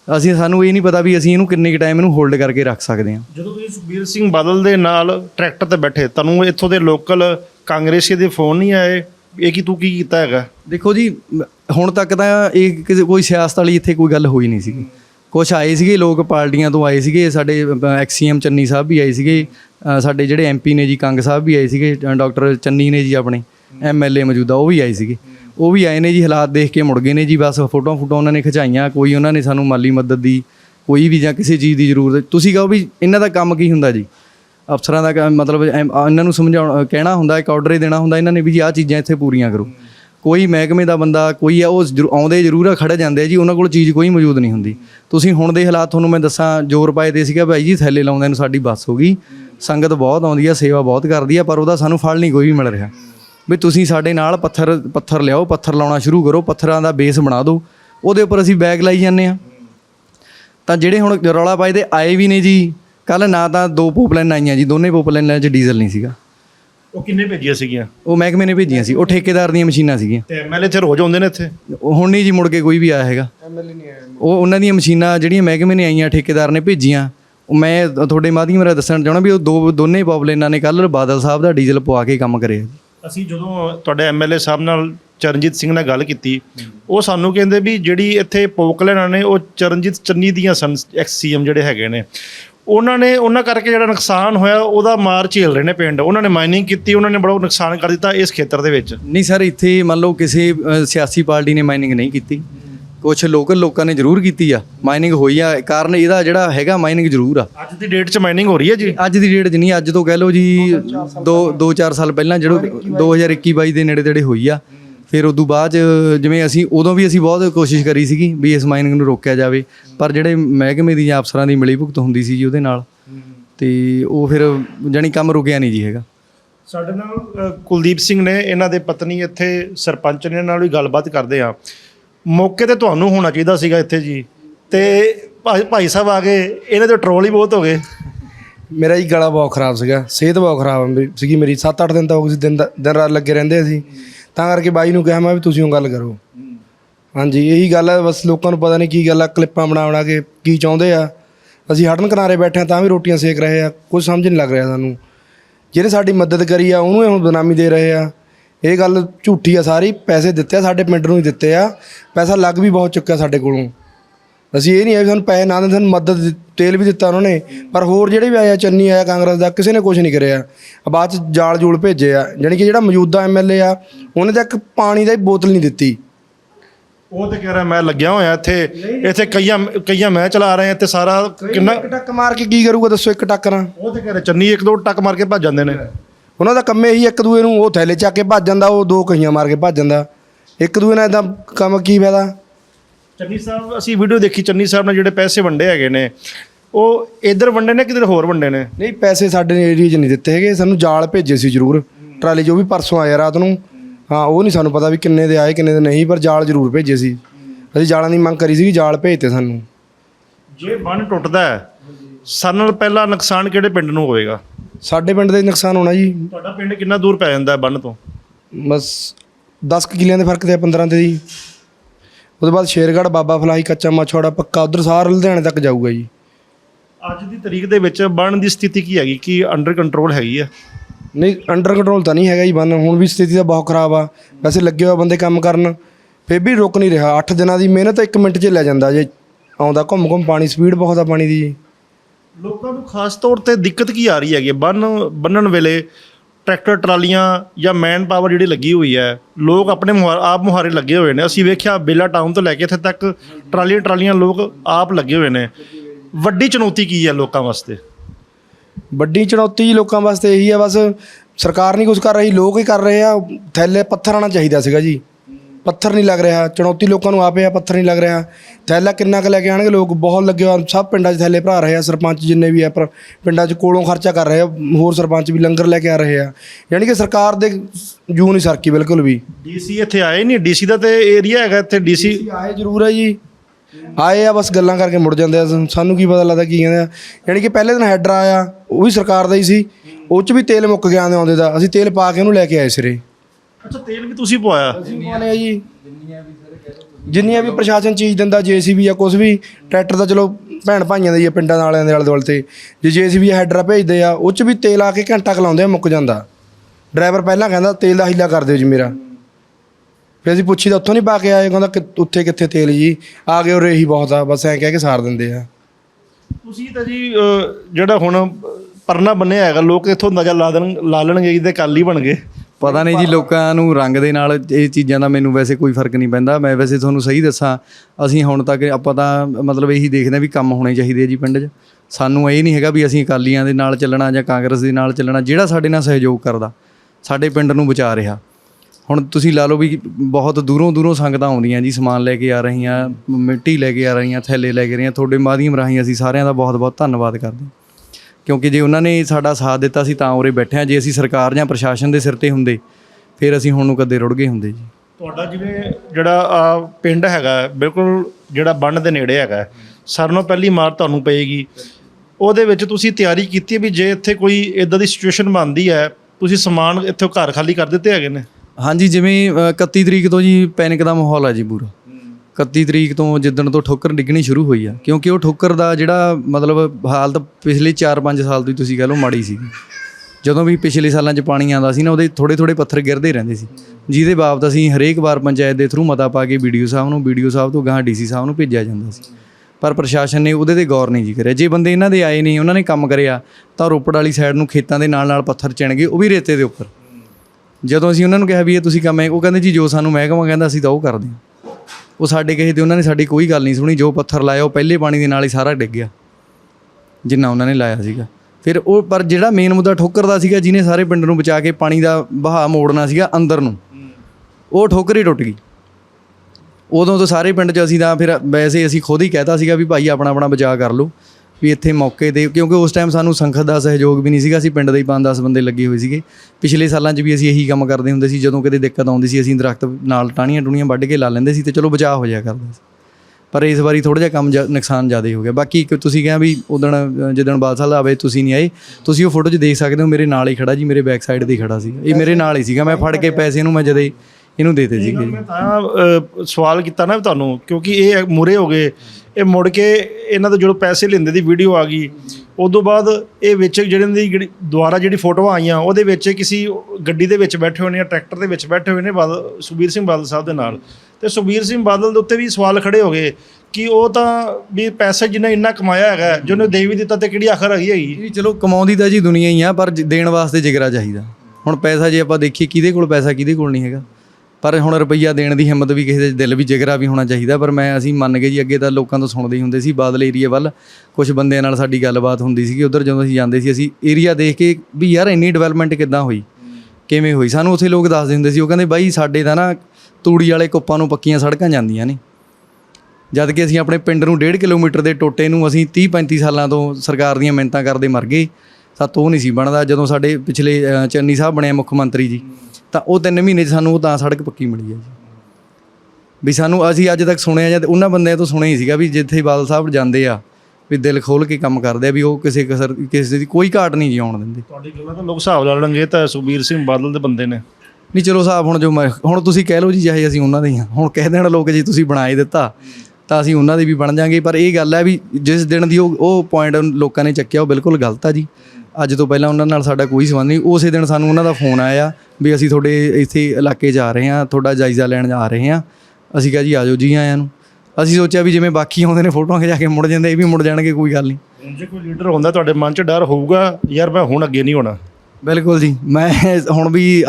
ਅਸੀਂ ਸਾਨੂੰ ਇਹ ਨਹੀਂ ਪਤਾ ਵੀ ਅਸੀਂ ਇਹਨੂੰ ਕਿੰਨੇ ਕੁ ਟਾਈਮ ਇਹਨੂੰ ਹੋਲਡ ਕਰਕੇ ਰੱਖ ਸਕਦੇ ਹਾਂ। ਜਦੋਂ ਤੁਸੀਂ ਸੁਖਬੀਰ ਸਿੰਘ ਬਾਦਲ ਦੇ ਨਾਲ ਟਰੈਕਟਰ ਤੇ ਬੈਠੇ ਤੁਹਾਨੂੰ ਇੱਥੋਂ ਦੇ ਲੋਕਲ ਕਾਂਗਰਸੀ ਦੇ ਫੋਨ ਨਹੀਂ ਆਏ? ਇਹ ਕੀ ਤੂੰ ਕੀ ਕੀਤਾ ਹੈਗਾ? ਦੇਖੋ ਜੀ ਹੁਣ ਤੱਕ ਤਾਂ ਇਹ ਕਿਸੇ ਕੋਈ ਸਿਆਸਤ ਵਾਲੀ ਇੱਥੇ ਕੋਈ ਗੱਲ ਹੋਈ ਨਹੀਂ ਸੀਗੀ। ਕੁਝ ਆਏ ਸੀਗੇ ਲੋਕ ਪਾਰਟੀਆਂ ਤੋਂ ਆਏ ਸੀਗੇ ਸਾਡੇ ਐਕਸੀਐਮ ਚੰਨੀ ਸਾਹਿਬ ਵੀ ਆਏ ਸੀਗੇ ਸਾਡੇ ਜਿਹੜੇ ਐਮਪੀ ਨੇ ਜੀ ਕੰਗ ਸਾਹਿਬ ਵੀ ਆਏ ਸੀਗੇ ਡਾਕਟਰ ਚੰਨੀ ਨੇ ਜੀ ਆਪਣੇ ਐਮਐਲਏ ਮੌਜੂਦਾ ਉਹ ਵੀ ਆਏ ਸੀਗੇ। ਉਹ ਵੀ ਆਏ ਨੇ ਜੀ ਹਾਲਾਤ ਦੇਖ ਕੇ ਮੁੜ ਗਏ ਨੇ ਜੀ, ਬਸ ਫੋਟੋਆਂ ਫੋਟੋ ਉਹਨਾਂ ਨੇ ਖਿਚਾਈਆਂ, ਕੋਈ ਉਹਨਾਂ ਨੇ ਸਾਨੂੰ ਮਾਲੀ ਮਦਦ ਦੀ, ਕੋਈ ਵੀ ਜਾਂ ਕਿਸੇ ਚੀਜ਼ ਦੀ ਜ਼ਰੂਰਤ ਤੁਸੀਂ ਕਹੋ ਵੀ ਇਹਨਾਂ ਦਾ ਕੰਮ ਕੀ ਹੁੰਦਾ ਜੀ? ਅਫਸਰਾਂ ਦਾ ਕ- ਮਤਲਬ ਇਹਨਾਂ ਨੂੰ ਸਮਝਾਉਣ, ਕਹਿਣਾ ਹੁੰਦਾ, ਇੱਕ ਆਰਡਰ ਹੀ ਦੇਣਾ ਹੁੰਦਾ, ਇਹਨਾਂ ਨੇ ਵੀ ਜੀ ਆਹ ਚੀਜ਼ਾਂ ਇੱਥੇ ਪੂਰੀਆਂ ਕਰੋ। ਕੋਈ ਮਹਿਕਮੇ ਦਾ ਬੰਦਾ, ਕੋਈ ਆ, ਉਹ ਜ਼ਰੂ- ਆਉਂਦੇ ਜ਼ਰੂਰ ਆ ਖੜੇ ਜਾਂਦੇ ਆ ਜੀ, ਉਹਨਾਂ ਕੋਲ ਚੀਜ਼ ਕੋਈ ਮੌਜੂਦ ਨਹੀਂ ਹੁੰਦੀ। ਤੁਸੀਂ ਹੁਣ ਦੇ ਹਾਲਾਤ ਤੁਹਾਨੂੰ ਮੈਂ ਦੱਸਾਂ ਜ਼ੋਰ ਪਾਏ ਤੇ ਸੀਗਾ, ਭਾਈ ਜੀ, ਥੈਲੇ ਲਾਉਂਦੇ ਨੂੰ ਸਾਡੀ ਬੱਸ ਹੋ ਗਈ। ਸੰਗਤ ਬਹੁਤ ਆਉਂਦੀ ਆ, ਸੇਵਾ ਬਹੁਤ ਕਰਦੀ ਆ, ਪਰ ਉਹਦਾ ਸਾਨੂੰ ਫਲ ਨਹੀਂ, ਕੋਈ ਵੀ ਮਿਲ ਰਿਹਾ। ਵੀ ਤੁਸੀਂ ਸਾਡੇ ਨਾਲ ਪੱਥਰ ਪੱਥਰ ਲਿਆਓ ਪੱਥਰ ਲਾਉਣਾ ਸ਼ੁਰੂ ਕਰੋ ਪੱਥਰਾਂ ਦਾ ਬੇਸ ਬਣਾ ਦਿਓ। ਉਹਦੇ ਉੱਪਰ ਅਸੀਂ ਬੈਗ ਲਾਈ ਜਾਂਦੇ ਆ ਤਾਂ ਜਿਹੜੇ ਹੁਣ ਰੌਲਾ ਪਾਏ ਤੇ ਆਏ ਵੀ ਨੇ ਜੀ ਕੱਲ ਨਾ ਤਾਂ ਦੋ ਪੋਪਲਾਈਨ ਆਈਆਂ ਜੀ ਦੋਨੇ ਪੋਪਲਾਈਨਾਂ 'ਚ ਡੀਜ਼ਲ ਨਹੀਂ ਸੀਗਾ। ਉਹ ਕਿੰਨੇ ਭੇਜੀਆਂ ਸੀਗੀਆਂ? ਉਹ ਮਹਿਕਮੇ ਨੇ ਭੇਜੀਆਂ ਸੀ ਉਹ ਠੇਕੇਦਾਰ ਦੀਆਂ ਮਸ਼ੀਨਾਂ ਸੀਗੀਆਂ। ਤੇ ਐਮਐਲਏ ਇੱਥੇ ਰੋਜ਼ ਆਉਂਦੇ ਨੇ ਇੱਥੇ? ਉਹ ਹੁਣ ਨਹੀਂ ਜੀ ਮੁੜ ਕੇ ਕੋਈ ਵੀ ਆਇਆ ਹੈਗਾ। ਐਮਐਲਏ ਨਹੀਂ ਆਇਆ। ਉਹ ਉਹਨਾਂ ਦੀਆਂ ਮਸ਼ੀਨਾਂ ਜਿਹੜੀਆਂ ਮਹਿਕਮੇ ਨੇ ਆਈਆਂ ਠੇਕੇਦਾਰ ਨੇ ਭੇਜੀਆਂ ਉਹ ਮੈਂ ਤੁਹਾਡੇ ਮਾਧਿਅਮ ਰਾਹੀਂ ਦੱਸਣਾ ਚਾਹਣਾ ਵੀ ਉਹ ਦੋ ਦੋਨੇ ਪੋਪਲਾਈਨਾਂ ਨੇ ਕੱਲ ਬਾਦਲ ਸਾਹਿਬ ਦਾ ਡੀਜ਼ਲ ਪਵਾ ਕੇ ਕੰਮ ਕਰਿਆ ਜੀ। ਅਸੀਂ ਜਦੋਂ ਤੁਹਾਡੇ ਐਮਐਲਏ ਸਾਹਿਬ ਨਾਲ ਚਰਨਜੀਤ ਸਿੰਘ ਨਾਲ ਗੱਲ ਕੀਤੀ ਉਹ ਸਾਨੂੰ ਕਹਿੰਦੇ ਵੀ ਜਿਹੜੀ ਇੱਥੇ ਪੋਕਲੈਨਾਂ ਨੇ ਉਹ ਚਰਨਜੀਤ ਚੰਨੀ ਦੀਆਂ ਸਨ ਐਕਸ ਸੀਐਮ ਜਿਹੜੇ ਹੈਗੇ ਨੇ। ਉਹਨਾਂ ਨੇ ਉਹਨਾਂ ਕਰਕੇ ਜਿਹੜਾ ਨੁਕਸਾਨ ਹੋਇਆ ਉਹਦਾ ਮਾਰ ਝੇਲ ਰਹੇ ਨੇ ਪਿੰਡ। ਉਹਨਾਂ ਨੇ ਮਾਈਨਿੰਗ ਕੀਤੀ ਉਹਨਾਂ ਨੇ ਬੜਾ ਨੁਕਸਾਨ ਕਰ ਦਿੱਤਾ ਇਸ ਖੇਤਰ ਦੇ ਵਿੱਚ। ਨਹੀਂ ਸਰ ਇੱਥੇ ਮੰਨ ਲਓ ਕਿਸੇ ਸਿਆਸੀ ਪਾਰਟੀ ਨੇ ਮਾਈਨਿੰਗ ਨਹੀਂ ਕੀਤੀ। ਕੁਝ ਲੋਕਲ ਲੋਕਾਂ ਨੇ ਜ਼ਰੂਰ ਕੀਤੀ ਆ ਮਾਈਨਿੰਗ ਹੋਈ ਆ ਕਾਰਨ ਇਹਦਾ ਜਿਹੜਾ ਹੈਗਾ ਮਾਈਨਿੰਗ ਜ਼ਰੂਰ ਆ। ਅੱਜ ਦੀ ਡੇਟ 'ਚ ਮਾਈਨਿੰਗ ਹੋ ਰਹੀ ਹੈ ਜੀ? ਅੱਜ ਦੀ ਡੇਟ 'ਚ ਨਹੀਂ ਅੱਜ ਤੋਂ ਕਹਿ ਲਓ ਜੀ ਦੋ ਦੋ ਚਾਰ ਸਾਲ ਪਹਿਲਾਂ ਜਿਹੜਾ 2021 22 ਦੇ ਨੇੜੇ ਤੇੜੇ ਹੋਈ ਆ ਫਿਰ ਉਦੋਂ ਬਾਅਦ ਜਿਵੇਂ ਅਸੀਂ ਉਦੋਂ ਵੀ ਅਸੀਂ ਬਹੁਤ ਕੋਸ਼ਿਸ਼ ਕਰੀ ਸੀਗੀ ਵੀ ਇਸ ਮਾਈਨਿੰਗ ਨੂੰ ਰੋਕਿਆ ਜਾਵੇ ਪਰ ਜਿਹੜੇ ਮਹਿਕਮੇ ਦੀ ਜਾਂ ਅਫਸਰਾਂ ਦੀ ਮਿਲੀ ਭੁਗਤ ਹੁੰਦੀ ਸੀ ਜੀ ਉਹਦੇ ਨਾਲ ਤੇ ਉਹ ਫਿਰ ਜਾਣੀ ਕੰਮ ਰੁਕਿਆ ਨਹੀਂ ਜੀ ਹੈਗਾ। ਸਾਡੇ ਨਾਲ ਕੁਲਦੀਪ ਸਿੰਘ ਨੇ ਇਹਨਾਂ ਦੇ ਪਤਨੀ ਇੱਥੇ ਸਰਪੰਚ ਨੇ ਨਾਲ ਵੀ ਗੱਲਬਾਤ ਕਰਦੇ ਆ ਮੌਕੇ ਤੇ ਤੁਹਾਨੂੰ ਹੋਣਾ ਚਾਹੀਦਾ ਸੀਗਾ ਇੱਥੇ ਜੀ। ਤੇ ਭਾ ਭਾਈ ਸਾਹਿਬ ਆ ਗਏ। ਇਹਨਾਂ ਦੇ ਟਰੋਲ ਹੀ ਬਹੁਤ ਹੋ ਗਏ। ਮੇਰਾ ਜੀ ਗਲਾ ਬਹੁਤ ਖਰਾਬ ਸੀਗਾ। ਸਿਹਤ ਬਹੁਤ ਖਰਾਬ ਮੇਰੀ- ਸੀਗੀ ਮੇਰੀ। 7-8 ਦਿਨ ਤਾਂ ਹੋ ਗਏ ਸੀ। ਦਿਨ ਦਾ- ਦਿਨ ਰਾਤ ਲੱਗੇ ਰਹਿੰਦੇ ਸੀ। ਤਾਂ ਕਰਕੇ ਬਾਈ ਨੂੰ ਕਿਹਾ, ਮੈਂ ਵੀ ਤੁਸੀਂ ਉਹ ਗੱਲ ਕਰੋ। ਹਾਂਜੀ, ਇਹੀ ਗੱਲ ਹੈ ਬਸ ਲੋਕਾਂ ਨੂੰ ਪਤਾ ਨਹੀਂ ਕੀ ਗੱਲ ਆ। ਕਲਿੱਪਾਂ ਬਣਾ ਬਣਾ ਕੇ ਕੀ ਚਾਹੁੰਦੇ ਆ। ਅਸੀਂ ਹੜਨ ਕਿਨਾਰੇ ਬੈਠੇ ਆ, ਤਾਂ ਵੀ ਰੋਟੀਆਂ ਸੇਕ ਰਹੇ ਆ। ਕੁਝ ਸਮਝ ਨਹੀਂ ਲੱਗ ਰਿਹਾ ਸਾਨੂੰ। ਜਿਹਨੇ ਸਾਡੀ ਮਦਦ ਕਰੀ ਆ, ਉਹਨੂੰ ਹੀ ਹੁਣ ਬਦਨਾਮੀ ਦੇ ਰਹੇ ਆ। ਇਹ ਗੱਲ ਝੂਠੀ ਆ ਸਾਰੀ ਪੈਸੇ ਦਿੱਤੇ ਆ ਸਾਡੇ ਪਿੰਡ ਨੂੰ ਹੀ ਦਿੱਤੇ ਆ। ਪੈਸਾ ਲੱਗ ਵੀ ਬਹੁਤ ਚੁੱਕਿਆ ਸਾਡੇ ਕੋਲੋਂ। ਅਸੀਂ ਇਹ ਨਹੀਂ ਹੈ ਵੀ ਸਾਨੂੰ ਪੈਸੇ ਨਾ ਦੇਣ ਸਾਨੂੰ ਮਦਦ ਦਿੱ- ਤੇਲ ਵੀ ਦਿੱਤਾ ਉਹਨਾਂ ਨੇ ਪਰ ਹੋਰ ਜਿਹੜੇ ਵੀ ਆਏ ਆ ਚੰਨੀ ਆਇਆ ਕਾਂਗਰਸ ਦਾ ਕਿਸੇ ਨੇ ਕੁਝ ਨਹੀਂ ਕਰਿਆ। ਆ ਬਾਅਦ ਚ ਜਾਲ ਜੂਲ ਭੇਜੇ ਆ ਜਾਣੀ ਕਿ ਜਿਹੜਾ ਮੌਜੂਦਾ ਐਮਐਲਏ ਆ ਉਹਨੇ ਤਾਂ ਇੱਕ ਪਾਣੀ ਦਾ ਹੀ ਬੋਤਲ ਨਹੀਂ ਦਿੱਤੀ। ਉਹ ਤੇ ਕਹਿ ਰਿਹਾ ਮੈਂ ਲੱਗਿਆ ਹੋਇਆ ਇੱਥੇ ਇੱਥੇ ਕਈਆਂ ਕਈਆਂ ਮੈਂ ਚਲਾ ਰਹੇ ਆ ਤੇ ਸਾਰਾ ਕਿੰਨਾ ਇੱਕ ਟੱਕ ਮਾਰ ਕੇ ਕੀ ਕਰੂਗਾ ਦੱਸੋ ਇੱਕ ਟੱਕ ਨਾਲ? ਉਹ ਤੇ ਕਹਿ ਰਿਹਾ ਚੰਨੀ ਇੱਕ ਦੋ ਟੱਕ ਮਾਰ ਕੇ ਭੱਜ ਜਾਂਦੇ ਨੇ। ਉਹਨਾਂ ਦਾ ਕੰਮੇ ਹੀ ਇੱਕ ਦੂਏ ਨੂੰ ਉਹ ਥੈਲੇ ਚੱਕ ਕੇ ਭੱਜ ਜਾਂਦਾ ਉਹ ਦੋ ਕਹੀਆਂ ਮਾਰ ਕੇ ਭੱਜ ਜਾਂਦਾ। ਇੱਕ ਦੂਏ ਨਾਲ ਇਦਾਂ ਕੰਮ ਕੀ ਫਾਇਦਾ? ਚੰਨੀ ਸਾਹਿਬ ਅਸੀਂ ਵੀਡੀਓ ਦੇਖੀ ਚੰਨੀ ਸਾਹਿਬ ਨੇ ਜਿਹੜੇ ਪੈਸੇ ਵੰਡੇ ਹੈਗੇ ਨੇ ਉਹ ਇਧਰ ਵੰਡੇ ਨੇ ਕਿਧਰ ਹੋਰ ਵੰਡੇ ਨੇ? ਨਹੀਂ ਪੈਸੇ ਸਾਡੇ ਏਰੀਆ 'ਚ ਨਹੀਂ ਦਿੱਤੇ ਹੈਗੇ ਸਾਨੂੰ ਜਾਲ ਭੇਜੇ ਸੀ ਜ਼ਰੂਰ। ਟਰਾਲੀ ਜੋ ਵੀ ਪਰਸੋਂ ਆਇਆ ਰਾਤ ਨੂੰ। ਹਾਂ ਉਹ ਨਹੀਂ ਸਾਨੂੰ ਪਤਾ ਵੀ ਕਿੰਨੇ ਦੇ ਆਏ ਕਿੰਨੇ ਦੇ ਨਹੀਂ ਪਰ ਜਾਲ ਜ਼ਰੂਰ ਭੇਜੇ ਸੀ। ਅਸੀਂ ਜਾਲਾਂ ਦੀ ਮੰਗ ਕਰੀ ਸੀ ਜਾਲ ਭੇਜਤੇ ਸਾਨੂੰ। ਜੇ ਬੰਨ ਟੁੱਟਦਾ ਹੈ ਨਾਲ ਪਹਿਲਾ ਨੁਕਸਾਨ ਕਿਹੜੇ ਪਿੰਡ ਨੂੰ ਹੋਵੇਗਾ? ਸਾਡੇ ਪਿੰਡ ਦੇ ਨੁਕਸਾਨ ਹੋਣਾ ਜੀ। ਤੁਹਾਡਾ ਪਿੰਡ ਕਿੰਨਾ ਦੂਰ ਪੈ ਜਾਂਦਾ ਹੈ ਬੰਨ ਤੋਂ? ਬਸ 10 ਕੁ ਕਿੱਲਿਆਂ ਦੇ ਫ਼ਰਕ ਤੇ ਆ 15 ਤੇ ਜੀ। ਉਹਦੇ ਬਾਅਦ ਸ਼ੇਰਗੜ੍ਹ ਬਾਬਾ ਫਲਾਈ ਕੱਚਾ ਮਾਛੋੜਾ ਪੱਕਾ ਉਧਰ ਸਾਰ ਲੁਧਿਆਣੇ ਤੱਕ ਜਾਊਗਾ ਜੀ। ਅੱਜ ਦੀ ਤਰੀਕ ਦੇ ਵਿੱਚ ਬੰਨ ਦੀ ਸਥਿਤੀ ਕੀ ਹੈਗੀ? ਕੀ ਅੰਡਰ ਕੰਟਰੋਲ ਹੈਗੀ ਆ? ਨਹੀਂ ਅੰਡਰ ਕੰਟਰੋਲ ਤਾਂ ਨਹੀਂ ਹੈਗਾ ਜੀ ਬੰਨ ਹੁਣ ਵੀ ਸਥਿਤੀ ਤਾਂ ਬਹੁਤ ਖਰਾਬ ਆ। ਵੈਸੇ ਲੱਗੇ ਹੋਏ ਬੰਦੇ ਕੰਮ ਕਰਨ। ਫਿਰ ਵੀ ਰੁਕ ਨਹੀਂ ਰਿਹਾ। 8 ਦਿਨਾਂ ਦੀ ਮਿਹਨਤ 1 ਮਿੰਟ 'ਚ ਲੈ ਜਾਂਦਾ ਜੇ। ਆਉਂਦਾ ਘੁੰਮ ਘੁੰਮ ਪਾਣੀ ਸਪੀਡ ਬਹੁਤ ਆ ਪਾਣੀ ਦੀ ਜੀ। ਲੋਕਾਂ ਨੂੰ ਖਾਸ ਤੌਰ ਤੇ ਦਿੱਕਤ ਕੀ ਆ ਰਹੀ ਹੈਗੀ ਬੰਨ, ਬੰਨਣ ਵੇਲੇ ਟਰੈਕਟਰ, ਟਰਾਲੀਆਂ ਜਾਂ ਮੈਨ ਪਾਵਰ ਜਿਹੜੀ ਲੱਗੀ ਹੋਈ ਹੈ, ਲੋਕ ਆਪਣੇ ਮੁਹਾ- ਆਪ ਮੁਹਾਰੇ ਲੱਗੇ ਹੋਏ ਨੇ। ਅਸੀਂ ਵੇਖਿਆ ਬੇਲਾ ਟਾਊਨ ਤੋਂ ਲੈ ਕੇ ਇੱਥੇ ਤੱਕ ਟਰਾਲੀਆਂ ਟਰਾਲੀਆਂ ਲੋਕ ਆਪ ਲੱਗੇ ਹੋਏ ਨੇ। ਵੱਡੀ ਚੁਣੌਤੀ ਕੀ ਹੈ ਲੋਕਾਂ ਵਾਸਤੇ? ਵੱਡੀ ਚੁਣੌਤੀ ਜੀ ਲੋਕਾਂ ਵਾਸਤੇ ਇਹੀ ਆ ਬਸ ਸਰਕਾਰ ਨਹੀਂ ਕੁਝ ਕਰ ਰਹੀ, ਲੋਕ ਹੀ ਕਰ ਰਹੇ ਆ। ਥੈਲੇ ਪੱਥਰ ਆਣਾ ਚਾਹੀਦਾ ਸੀਗਾ ਜੀ। ਪੱਥਰ ਨਹੀਂ ਲੱਗ ਰਿਹਾ। ਚੁਣੌਤੀ ਲੋਕਾਂ ਨੂੰ ਆਪੇ ਆ ਪੱਥਰ ਨਹੀਂ ਲੱਗ ਰਿਹਾ। ਥੈਲਾ ਕਿੰਨਾ ਕੁ ਲੈ ਕੇ ਆਣਗੇ ਲੋਕ? ਬਹੁਤ ਲੱਗੇ ਹੋਏ ਆ ਸਭ ਪਿੰਡਾਂ 'ਚ ਥੈਲੇ ਭਰਾ ਰਹੇ ਆ ਸਰਪੰਚ ਜਿੰਨੇ ਵੀ ਆ ਪਰ ਪਿੰਡਾਂ 'ਚ ਕੋਲੋਂ ਖਰਚਾ ਕਰ ਰਹੇ ਆ। ਹੋਰ ਸਰਪੰਚ ਵੀ ਲੰਗਰ ਲੈ ਕੇ ਆ ਰਹੇ ਆ। ਯਾਨੀ ਕਿ ਸਰਕਾਰ ਦੇ ਜੂ ਨਹੀਂ ਸਰਕੀ ਬਿਲਕੁਲ ਵੀ। ਡੀਸੀ ਇੱਥੇ ਆਏ ਨਹੀਂ। ਡੀਸੀ ਦਾ ਤੇ ਏਰੀਆ ਹੈਗਾ ਇੱਥੇ ਡੀਸੀ ਆਏ ਜ਼ਰੂਰ ਆ ਜੀ। ਆਏ ਆ ਬਸ ਗੱਲਾਂ ਕਰਕੇ ਮੁੜ ਜਾਂਦੇ ਆ। ਸਾਨੂੰ ਕੀ ਪਤਾ ਲੱਗਦਾ ਕੀ ਕਹਿੰਦੇ ਆ। ਯਾਨੀ ਕਿ ਪਹਿਲੇ ਦਿਨ ਹੈਡਰ ਆਇਆ ਉਹ ਵੀ ਸਰਕਾਰ ਦਾ ਹੀ ਸੀ। ਉਹ 'ਚ ਵੀ ਤੇਲ ਮੁੱਕ ਗਿਆ ਆਉਂਦੇ ਆਉਂਦੇ ਦਾ। ਅਸੀਂ ਤੇਲ ਪਾ ਕੇ ਉਹਨੂੰ ਲੈ ਕੇ ਆਏ ਸਿਰੇ। ਅੱਛਾ ਤੇਲ ਵੀ ਤੁਸੀਂ ਪਵਾਇਆ? ਵਾਲੇ ਆ ਜੀ। ਜਿੰਨੀਆਂ ਵੀ ਪ੍ਰਸ਼ਾਸਨ ਚੀਜ਼ ਦਿੰਦਾ ਜੀਸੀਬੀ ਜਾਂ ਕੁਝ ਵੀ ਟਰੈਕਟਰ ਦਾ ਚਲੋ ਭੈਣ ਭਾਈਆਂ ਦਾ ਆ ਪਿੰਡਾਂ ਵਾਲਿਆਂ ਦੇ ਆਲੇ ਦੁਆਲੇ ਤੇ। ਜੇ ਜੀਸੀਬੀ ਹੈਡਰਾ ਭੇਜਦੇ ਆ ਉਹ ਚ ਵੀ ਤੇਲ ਆ ਕੇ ਘੰਟਾ ਕੁ ਲਾਉਂਦੇ ਆ ਮੁੱਕ ਜਾਂਦਾ। ਡਰਾਈਵਰ ਪਹਿਲਾਂ ਕਹਿੰਦਾ ਤੇਲ ਦਾ ਹੀਲਾ ਕਰ ਦਿਓ ਜੀ ਮੇਰਾ। ਫਿਰ ਅਸੀਂ ਪੁੱਛੀ ਤਾਂ ਉੱਥੋਂ ਨਹੀਂ ਪਾ ਕੇ ਆਏ ਕਹਿੰਦਾ ਕਿ ਉੱਥੇ ਕਿੱਥੇ ਤੇਲ ਜੀ? ਆ ਗਏ ਉਰੇ ਹੀ ਬਹੁਤ ਆ ਬਸ ਐਂ ਕਹਿ ਕੇ ਸਾਰ ਦਿੰਦੇ ਆ। ਤੁਸੀਂ ਤਾਂ ਜੀ ਜਿਹੜਾ ਹੁਣ ਪਰਨਾ ਬੰਨਿਆ ਹੈਗਾ ਲੋਕ ਇੱਥੋਂ ਅੰਦਾਜ਼ਾ ਲਾ ਦੇਣ ਲਾ ਲੈਣਗੇ ਜਿਹਦੇ ਕੱਲ ਹੀ ਬਣ ਗਏ। ਪਤਾ ਨਹੀਂ ਜੀ ਲੋਕਾਂ ਨੂੰ ਰੰਗ ਦੇ ਨਾਲ ਇਹ ਚੀਜ਼ਾਂ ਦਾ ਮੈਨੂੰ ਵੈਸੇ ਕੋਈ ਫ਼ਰਕ ਨਹੀਂ ਪੈਂਦਾ। ਮੈਂ ਵੈਸੇ ਤੁਹਾਨੂੰ ਸਹੀ ਦੱਸਾਂ ਅਸੀਂ ਹੁਣ ਤੱਕ ਆਪਾਂ ਤਾਂ ਮਤਲਬ ਇਹੀ ਦੇਖਦੇ ਹਾਂ ਵੀ ਕੰਮ ਹੋਣੇ ਚਾਹੀਦੇ ਆ ਜੀ ਪਿੰਡ 'ਚ। ਸਾਨੂੰ ਇਹ ਨਹੀਂ ਹੈਗਾ ਵੀ ਅਸੀਂ ਅਕਾਲੀਆਂ ਦੇ ਨਾਲ ਚੱਲਣਾ ਜਾਂ ਕਾਂਗਰਸ ਦੇ ਨਾਲ ਚੱਲਣਾ ਜਿਹੜਾ ਸਾਡੇ ਨਾਲ ਸਹਿਯੋਗ ਕਰਦਾ ਸਾਡੇ ਪਿੰਡ ਨੂੰ ਬਚਾ ਰਿਹਾ। ਹੁਣ ਤੁਸੀਂ ਲਾ ਲਓ ਵੀ ਬਹੁਤ ਦੂਰੋਂ ਦੂਰੋਂ ਸੰਗਤਾਂ ਆਉਂਦੀਆਂ ਜੀ ਸਮਾਨ ਲੈ ਕੇ ਆ ਰਹੀਆਂ ਮਿੱਟੀ ਲੈ ਕੇ ਆ ਰਹੀਆਂ ਥੈਲੇ ਲੈ ਕੇ ਰਹੀਆਂ ਤੁਹਾਡੇ ਮਾਧਿਅਮ ਰਾਹੀਂ ਅਸੀਂ ਸਾਰਿਆਂ ਦਾ ਬਹੁਤ ਬਹੁਤ ਧੰਨਵਾਦ ਕਰਦੇ ਹਾਂ। ਕਿਉਂਕਿ ਜੇ ਉਹਨਾਂ ਨੇ ਸਾਡਾ ਸਾਥ ਦਿੱਤਾ ਸੀ ਤਾਂ ਉਰੇ ਬੈਠੇ ਹਾਂ। ਜੇ ਅਸੀਂ ਸਰਕਾਰ ਜਾਂ ਪ੍ਰਸ਼ਾਸਨ ਦੇ ਸਿਰ ਤੇ ਹੁੰਦੇ ਫਿਰ ਅਸੀਂ ਹੁਣ ਨੂੰ ਕਦੇ ਰੁੜ ਗਏ ਹੁੰਦੇ ਜੀ। ਤੁਹਾਡਾ ਜਿਵੇਂ ਜਿਹੜਾ ਆ ਪਿੰਡ ਹੈਗਾ ਬਿਲਕੁਲ ਜਿਹੜਾ ਬੰਨ ਦੇ ਨੇੜੇ ਹੈਗਾ ਹੈ, ਸਾਰਿਆਂ ਨਾਲੋਂ ਪਹਿਲੀ ਮਾਰ ਤੁਹਾਨੂੰ ਪਏਗੀ। ਉਹਦੇ ਵਿੱਚ ਤੁਸੀਂ ਤਿਆਰੀ ਕੀਤੀ ਹੈ ਵੀ ਜੇ ਇੱਥੇ ਕੋਈ ਇਦਾਂ ਦੀ ਸਿਚੁਏਸ਼ਨ ਬਣਦੀ ਹੈ ਤੁਸੀਂ ਸਮਾਨ ਇੱਥੋਂ ਘਰ ਖਾਲੀ ਕਰ ਦਿੱਤੇ ਹੈਗੇ ਨੇ? ਹਾਂਜੀ ਜਿਵੇਂ ਅ, 31 ਤਰੀਕ ਤੋਂ ਜੀ ਪੈਨਿਕ ਦਾ ਮਾਹੌਲ ਹੈ ਜੀ ਪੂਰਾ। 31 ਤਰੀਕ ਤੋਂ ਜਿੱਦਣ ਤੋਂ ਠੋਕਰ ਡਿੱਗਣੀ ਸ਼ੁਰੂ ਹੋਈ ਆ, ਕਿਉਂਕਿ ਉਹ ਠੋਕਰ ਦਾ ਜਿਹੜਾ ਮਤਲਬ ਹਾਲਤ ਪਿਛਲੇ 4-5 ਸਾਲ ਤੋਂ ਹੀ ਤੁਸੀਂ ਕਹ ਲਓ ਮਾੜੀ ਸੀ। ਜਦੋਂ ਵੀ ਪਿਛਲੇ ਸਾਲਾਂ 'ਚ ਪਾਣੀ ਆਉਂਦਾ ਸੀ ਨਾ, ਉਹਦੇ ਥੋੜੇ ਥੋੜੇ ਪੱਥਰ ਗਿਰਦੇ ਰਹਿੰਦੇ ਸੀ। ਜਿਹਦੇ ਬਾਬਤ ਅਸੀਂ ਹਰੇਕ ਵਾਰ ਪੰਚਾਇਤ ਦੇ ਥਰੂ ਮਤਾ ਪਾ ਕੇ ਵੀਡੀਓ ਸਾਹਿਬ ਨੂੰ ਵੀਡੀਓ ਸਾਹਿਬ ਤੋਂ ਗਾਂ ਡੀਸੀ ਸਾਹਿਬ ਨੂੰ ਭੇਜਿਆ ਜਾਂਦਾ ਸੀ। ਪਰ ਪ੍ਰਸ਼ਾਸਨ ਨੇ ਉਹਦੇ ਤੇ ਗੌਰ ਨਹੀਂ ਜੀ ਕਰਿਆ। ਜੇ ਬੰਦੇ ਇਹਨਾਂ ਦੇ ਆਏ ਨਹੀਂ, ਉਹਨਾਂ ਨੇ ਕੰਮ ਕਰਿਆ, ਤਾਂ ਰੋਪੜ ਵਾਲੀ ਸਾਈਡ ਨੂੰ ਖੇਤਾਂ ਦੇ ਨਾਲ ਨਾਲ ਪੱਥਰ ਚਿਣਗੇ, ਉਹ ਵੀ ਰੇਤੇ ਦੇ ਉੱਪਰ। ਜਦੋਂ ਅਸੀਂ ਉਹਨਾਂ ਨੂੰ ਕਿਹਾ ਵੀ ਇਹ ਤੁਸੀਂ ਕੰਮ ਹੈ ਉਹ ਕਹਿੰਦੇ ਜੀ ਜੋ ਸਾਨੂੰ ਮਹਿਕਮਾ ਕਹਿੰਦਾ, ਅਸੀਂ ਤਾਂ ਉਹ ਕਰਦੇ ਹਾਂ। ਉਹ ਸਾਡੇ ਕਹੇ ਤੇ ਉਹਨਾਂ ਨੇ ਸਾਡੀ ਕੋਈ ਗੱਲ ਨਹੀਂ ਸੁਣੀ। ਜੋ ਪੱਥਰ ਲਾਇਆ, ਉਹ ਪਹਿਲੇ ਪਾਣੀ ਦੇ ਨਾਲ ਹੀ ਸਾਰਾ ਡਿੱਗ ਗਿਆ, ਜਿੰਨਾ ਉਹਨਾਂ ਨੇ ਲਾਇਆ ਸੀਗਾ। ਫਿਰ ਉਹ, ਪਰ ਜਿਹੜਾ ਮੇਨ ਮੁੱਦਾ ਠੋਕਰ ਦਾ ਸੀਗਾ, ਜਿਹਨੇ ਸਾਰੇ ਪਿੰਡ ਨੂੰ ਬਚਾ ਕੇ ਪਾਣੀ ਦਾ ਵਹਾਅ ਮੋੜਨਾ ਸੀਗਾ ਅੰਦਰ ਨੂੰ, ਉਹ ਠੋਕਰ ਹੀ ਟੁੱਟ ਗਈ। ਉਦੋਂ ਤੋਂ ਸਾਰੇ ਪਿੰਡ 'ਚ ਅਸੀਂ ਤਾਂ ਫਿਰ ਵੈਸੇ ਅਸੀਂ ਖੁਦ ਹੀ ਕਹਿਤਾ ਸੀਗਾ ਵੀ ਭਾਈ ਆਪਣਾ ਆਪਣਾ ਬਚਾਅ ਕਰ ਲਓ। ਵੀ ਇੱਥੇ ਮੌਕੇ ਤੇ ਕਿਉਂਕਿ ਉਸ ਟਾਈਮ ਸਾਨੂੰ ਸੰਖਤ ਦਾ ਸਹਿਯੋਗ ਵੀ ਨਹੀਂ ਸੀਗਾ ਅਸੀਂ ਪਿੰਡ ਦੇ ਹੀ 5-10 ਬੰਦੇ ਲੱਗੇ ਹੋਏ ਸੀਗੇ। ਪਿਛਲੇ ਸਾਲਾਂ 'ਚ ਵੀ ਅਸੀਂ ਇਹੀ ਕੰਮ ਕਰਦੇ ਹੁੰਦੇ ਸੀ ਜਦੋਂ ਕਿਤੇ ਦਿੱਕਤ ਆਉਂਦੀ ਸੀ ਅਸੀਂ ਦਰਖਤ ਨਾਲ ਟਾਹਣੀਆਂ ਟੁਣੀਆਂ ਵੱਢ ਕੇ ਲਾ ਲੈਂਦੇ ਸੀ ਤੇ ਚਲੋ ਬਚਾਅ ਹੋ ਜਾਇਆ ਕਰਦਾ ਸੀ। ਪਰ ਇਸ ਵਾਰੀ ਥੋੜਾ ਜਿਹਾ ਕੰਮ ਨੁਕਸਾਨ ਜ਼ਿਆਦਾ ਹੋ ਗਿਆ। ਬਾਕੀ ਇੱਕ ਤੁਸੀਂ ਕਿਹਾ ਵੀ ਉਦਣ ਜਦੋਂ ਬਾਦਸ਼ਾਹ ਆਵੇ ਤੁਸੀਂ ਨਹੀਂ ਆਏ ਤੁਸੀਂ ਉਹ ਫੋਟੋ 'ਚ ਦੇਖ ਸਕਦੇ ਹੋ ਮੇਰੇ ਨਾਲ ਹੀ ਖੜਾ ਜੀ ਮੇਰੇ ਬੈਕ ਸਾਈਡ ਤੇ ਖੜਾ ਸੀ ਇਹ ਮੇਰੇ ਨਾਲ ਹੀ ਸੀਗਾ ਮੈਂ ਫੜ ਕੇ ਪੈਸੇ ਨੂੰ ਮੈਂ ਜਦੇ ਇਹਨੂੰ ਦੇਤੇ ਸੀਗੇ। ਜੀ ਮੈਂ ਤਾਂ ਸਵਾਲ ਕੀਤਾ ਨਾ ਤੁਹਾਨੂੰ ਕਿਉਂਕਿ ਇਹ ਮੂਰੇ ਹੋ ਗਏ। ਇਹ ਮੁੜ ਕੇ ਇਹਨਾਂ ਤੋਂ ਜਦੋਂ ਪੈਸੇ ਲੈਂਦੇ ਦੀ ਵੀਡੀਓ ਆ ਗਈ, ਉਦੋਂ ਬਾਅਦ ਇਹ ਵਿੱਚ ਜਿਹੜੇ ਦੀ ਜਿਹੜੀ ਦੁਆਰਾ ਜਿਹੜੀ ਫੋਟੋਆਂ ਆਈਆਂ, ਉਹਦੇ ਵਿੱਚ ਕਿਸੇ ਗੱਡੀ ਦੇ ਵਿੱਚ ਬੈਠੇ ਹੋਏ ਨੇ ਜਾਂ ਟਰੈਕਟਰ ਦੇ ਵਿੱਚ ਬੈਠੇ ਹੋਏ ਨੇ ਬਾਦਲ ਸੁਖਬੀਰ ਸਿੰਘ ਬਾਦਲ ਸਾਹਿਬ ਦੇ ਨਾਲ। ਤੇ ਸੁਖਬੀਰ ਸਿੰਘ ਬਾਦਲ ਦੇ ਉੱਤੇ ਵੀ ਸਵਾਲ ਖੜੇ ਹੋ ਗਏ ਕਿ ਉਹ ਤਾਂ ਵੀ ਪੈਸਾ ਜਿੰਨਾ ਇੰਨਾ ਕਮਾਇਆ ਹੈਗਾ ਜਿਹਨੇ ਦੇ ਵੀ ਦਿੱਤਾ ਤੇ ਕਿਹੜੀ ਆਖਰ ਹੈਗੀ ਹੈਗੀ? ਵੀ ਚਲੋ ਕਮਾਉਂਦੀ ਤਾਂ ਜੀ ਦੁਨੀਆ ਹੀ ਆ, ਪਰ ਦੇਣ ਵਾਸਤੇ ਜਿਗਰਾ ਚਾਹੀਦਾ। ਹੁਣ ਪੈਸਾ ਜੇ ਆਪਾਂ ਦੇਖੀਏ ਕਿਹਦੇ ਕੋਲ ਪੈਸਾ, ਕਿਹਦੇ ਕੋਲ ਨਹੀਂ ਹੈਗਾ। ਪਰ ਹੁਣ ਰੁਪਈਆ ਦੇਣ ਦੀ ਹਿੰਮਤ ਵੀ ਕਿਸੇ ਦੇ ਦਿਲ ਵੀ ਜਿਗਰਾ ਵੀ ਹੋਣਾ ਚਾਹੀਦਾ, ਪਰ ਮੈਂ ਅਸੀਂ ਮੰਨ ਗਏ ਜੀ, ਅੱਗੇ ਤਾਂ ਲੋਕਾਂ ਤੋਂ ਸੁਣਦੇ ਹੀ ਹੁੰਦੇ ਸੀ, ਬਾਦਲ ਏਰੀਆ ਵੱਲ ਕੁਝ ਬੰਦਿਆਂ ਨਾਲ ਸਾਡੀ ਗੱਲਬਾਤ ਹੁੰਦੀ ਸੀਗੀ, ਉਧਰ ਜਦੋਂ ਅਸੀਂ ਜਾਂਦੇ ਸੀ, ਅਸੀਂ ਏਰੀਆ ਦੇਖ ਕੇ ਵੀ ਯਾਰ ਇੰਨੀ ਡਿਵੈਲਪਮੈਂਟ ਕਿੱਦਾਂ ਹੋਈ, ਕਿਵੇਂ ਹੋਈ? ਸਾਨੂੰ ਉੱਥੇ ਲੋਕ ਦੱਸਦੇ ਹੁੰਦੇ ਸੀ, ਉਹ ਕਹਿੰਦੇ ਬਾਈ ਸਾਡੇ ਤਾਂ ਨਾ ਤੂੜੀ ਵਾਲੇ ਕੁੱਪਾਂ ਨੂੰ ਪੱਕੀਆਂ ਸੜਕਾਂ ਜਾਂਦੀਆਂ ਨੇ। ਜਦ ਕਿ ਅਸੀਂ ਆਪਣੇ ਪਿੰਡ ਨੂੰ 1.5 ਕਿਲੋਮੀਟਰ ਦੇ ਟੋਟੇ ਨੂੰ ਅਸੀਂ 30 35 ਸਾਲਾਂ ਤੋਂ ਸਰਕਾਰ ਦੀਆਂ ਮਿਹਨਤਾਂ ਕਰਦੇ ਮਰ ਗਏ। ਸਾਤੋਂ ਉਹ ਨਹੀਂ ਸੀ ਬਣਦਾ, ਜਦੋਂ ਸਾਡੇ ਪਿਛਲੇ ਚੰਨੀ ਸਾਹਿਬ ਬਣਿਆ ਮੁੱਖ ਮੰਤਰੀ ਜੀ। ਤਾਂ ਉਹ 3 ਮਹੀਨੇ 'ਚ ਸਾਨੂੰ ਉਹ ਤਾਂ ਸੜਕ ਪੱਕੀ ਮਿਲੀ ਹੈ ਜੀ। ਵੀ ਸਾਨੂੰ ਅਸੀਂ ਅੱਜ ਤੱਕ ਸੁਣਿਆ ਜਾਂ ਉਹਨਾਂ ਬੰਦਿਆਂ ਤੋਂ ਸੁਣਿਆ ਹੀ ਸੀਗਾ ਵੀ ਜਿੱਥੇ ਬਾਦਲ ਸਾਹਿਬ ਜਾਂਦੇ ਆ ਵੀ ਦਿਲ ਖੋਲ ਕੇ ਕੰਮ ਕਰਦੇ ਆ ਵੀ ਉਹ ਕਿਸੇ ਕਸਰ ਕਿਸੇ ਦੀ ਕੋਈ ਘਾਟ ਨਹੀਂ ਜੀ ਆਉਣ ਦਿੰਦੇ। ਤੁਹਾਡੀ ਗੱਲਾਂ ਤਾਂ ਲੋਕ ਹਿਸਾਬ ਲਾ ਲੈਣਗੇ ਤਾਂ ਸੁਖਬੀਰ ਸਿੰਘ ਬਾਦਲ ਦੇ ਬੰਦੇ ਨੇ। ਨਹੀਂ ਚਲੋ ਸਾਹਿਬ ਹੁਣ ਜੋ ਮੈਂ ਹੁਣ ਤੁਸੀਂ ਕਹਿ ਲਓ ਜੀ ਚਾਹੇ ਅਸੀਂ ਉਹਨਾਂ ਦੇ ਹੀ ਹੁਣ ਕਹਿ ਦੇਣ ਲੋਕ ਜੀ ਤੁਸੀਂ ਬਣਾ ਹੀ ਦਿੱਤਾ ਤਾਂ ਅਸੀਂ ਉਹਨਾਂ ਦੇ ਵੀ ਬਣ ਜਾਾਂਗੇ। ਪਰ ਇਹ ਗੱਲ ਹੈ ਵੀ ਜਿਸ ਦਿਨ ਦੀ ਉਹ ਉਹ ਪੁਆਇੰਟ ਲੋਕਾਂ ਨੇ ਚੱਕਿਆ ਉਹ ਬਿਲਕੁਲ ਗਲਤ ਆ ਜੀ। ਅੱਜ ਤੋਂ ਪਹਿਲਾਂ ਉਹਨਾਂ ਨਾਲ ਸਾਡਾ ਕੋਈ ਸੰਬੰਧ ਨਹੀਂ। ਉਸੇ ਦਿਨ ਸਾਨੂੰ ਉਹਨਾਂ ਦਾ ਫੋਨ ਆਇਆ ਵੀ ਅਸੀਂ ਤੁਹਾਡੇ ਇੱਥੇ ਇਲਾਕੇ 'ਚ ਆ ਰਹੇ ਹਾਂ ਤੁਹਾਡਾ ਜਾਇਜ਼ਾ ਲੈਣ ਜਾ ਰਹੇ ਹਾਂ। ਅਸੀਂ ਕਿਹਾ ਜੀ ਆਜੋ ਜੀ ਆਇਆਂ ਨੂੰ। ਅਸੀਂ ਸੋਚਿਆ ਵੀ ਜਿਵੇਂ ਬਾਕੀ ਆਉਂਦੇ ਨੇ ਫੋਟੋਆਂ ਖਿਚਾ ਕੇ ਮੁੜ ਜਾਂਦੇ ਇਹ ਵੀ ਮੁੜ ਜਾਣਗੇ ਕੋਈ ਗੱਲ ਨਹੀਂ। ਜੇ ਕੋਈ ਲੀਡਰ ਹੁੰਦਾ ਤੁਹਾਡੇ ਮਨ 'ਚ ਡਰ ਹੋਊਗਾ ਯਾਰ ਮੈਂ ਹੁਣ ਅੱਗੇ ਨਹੀਂ ਹੋਣਾ। ਬਿਲਕੁਲ ਜੀ। ਮੈਂ ਹੁਣ ਵੀ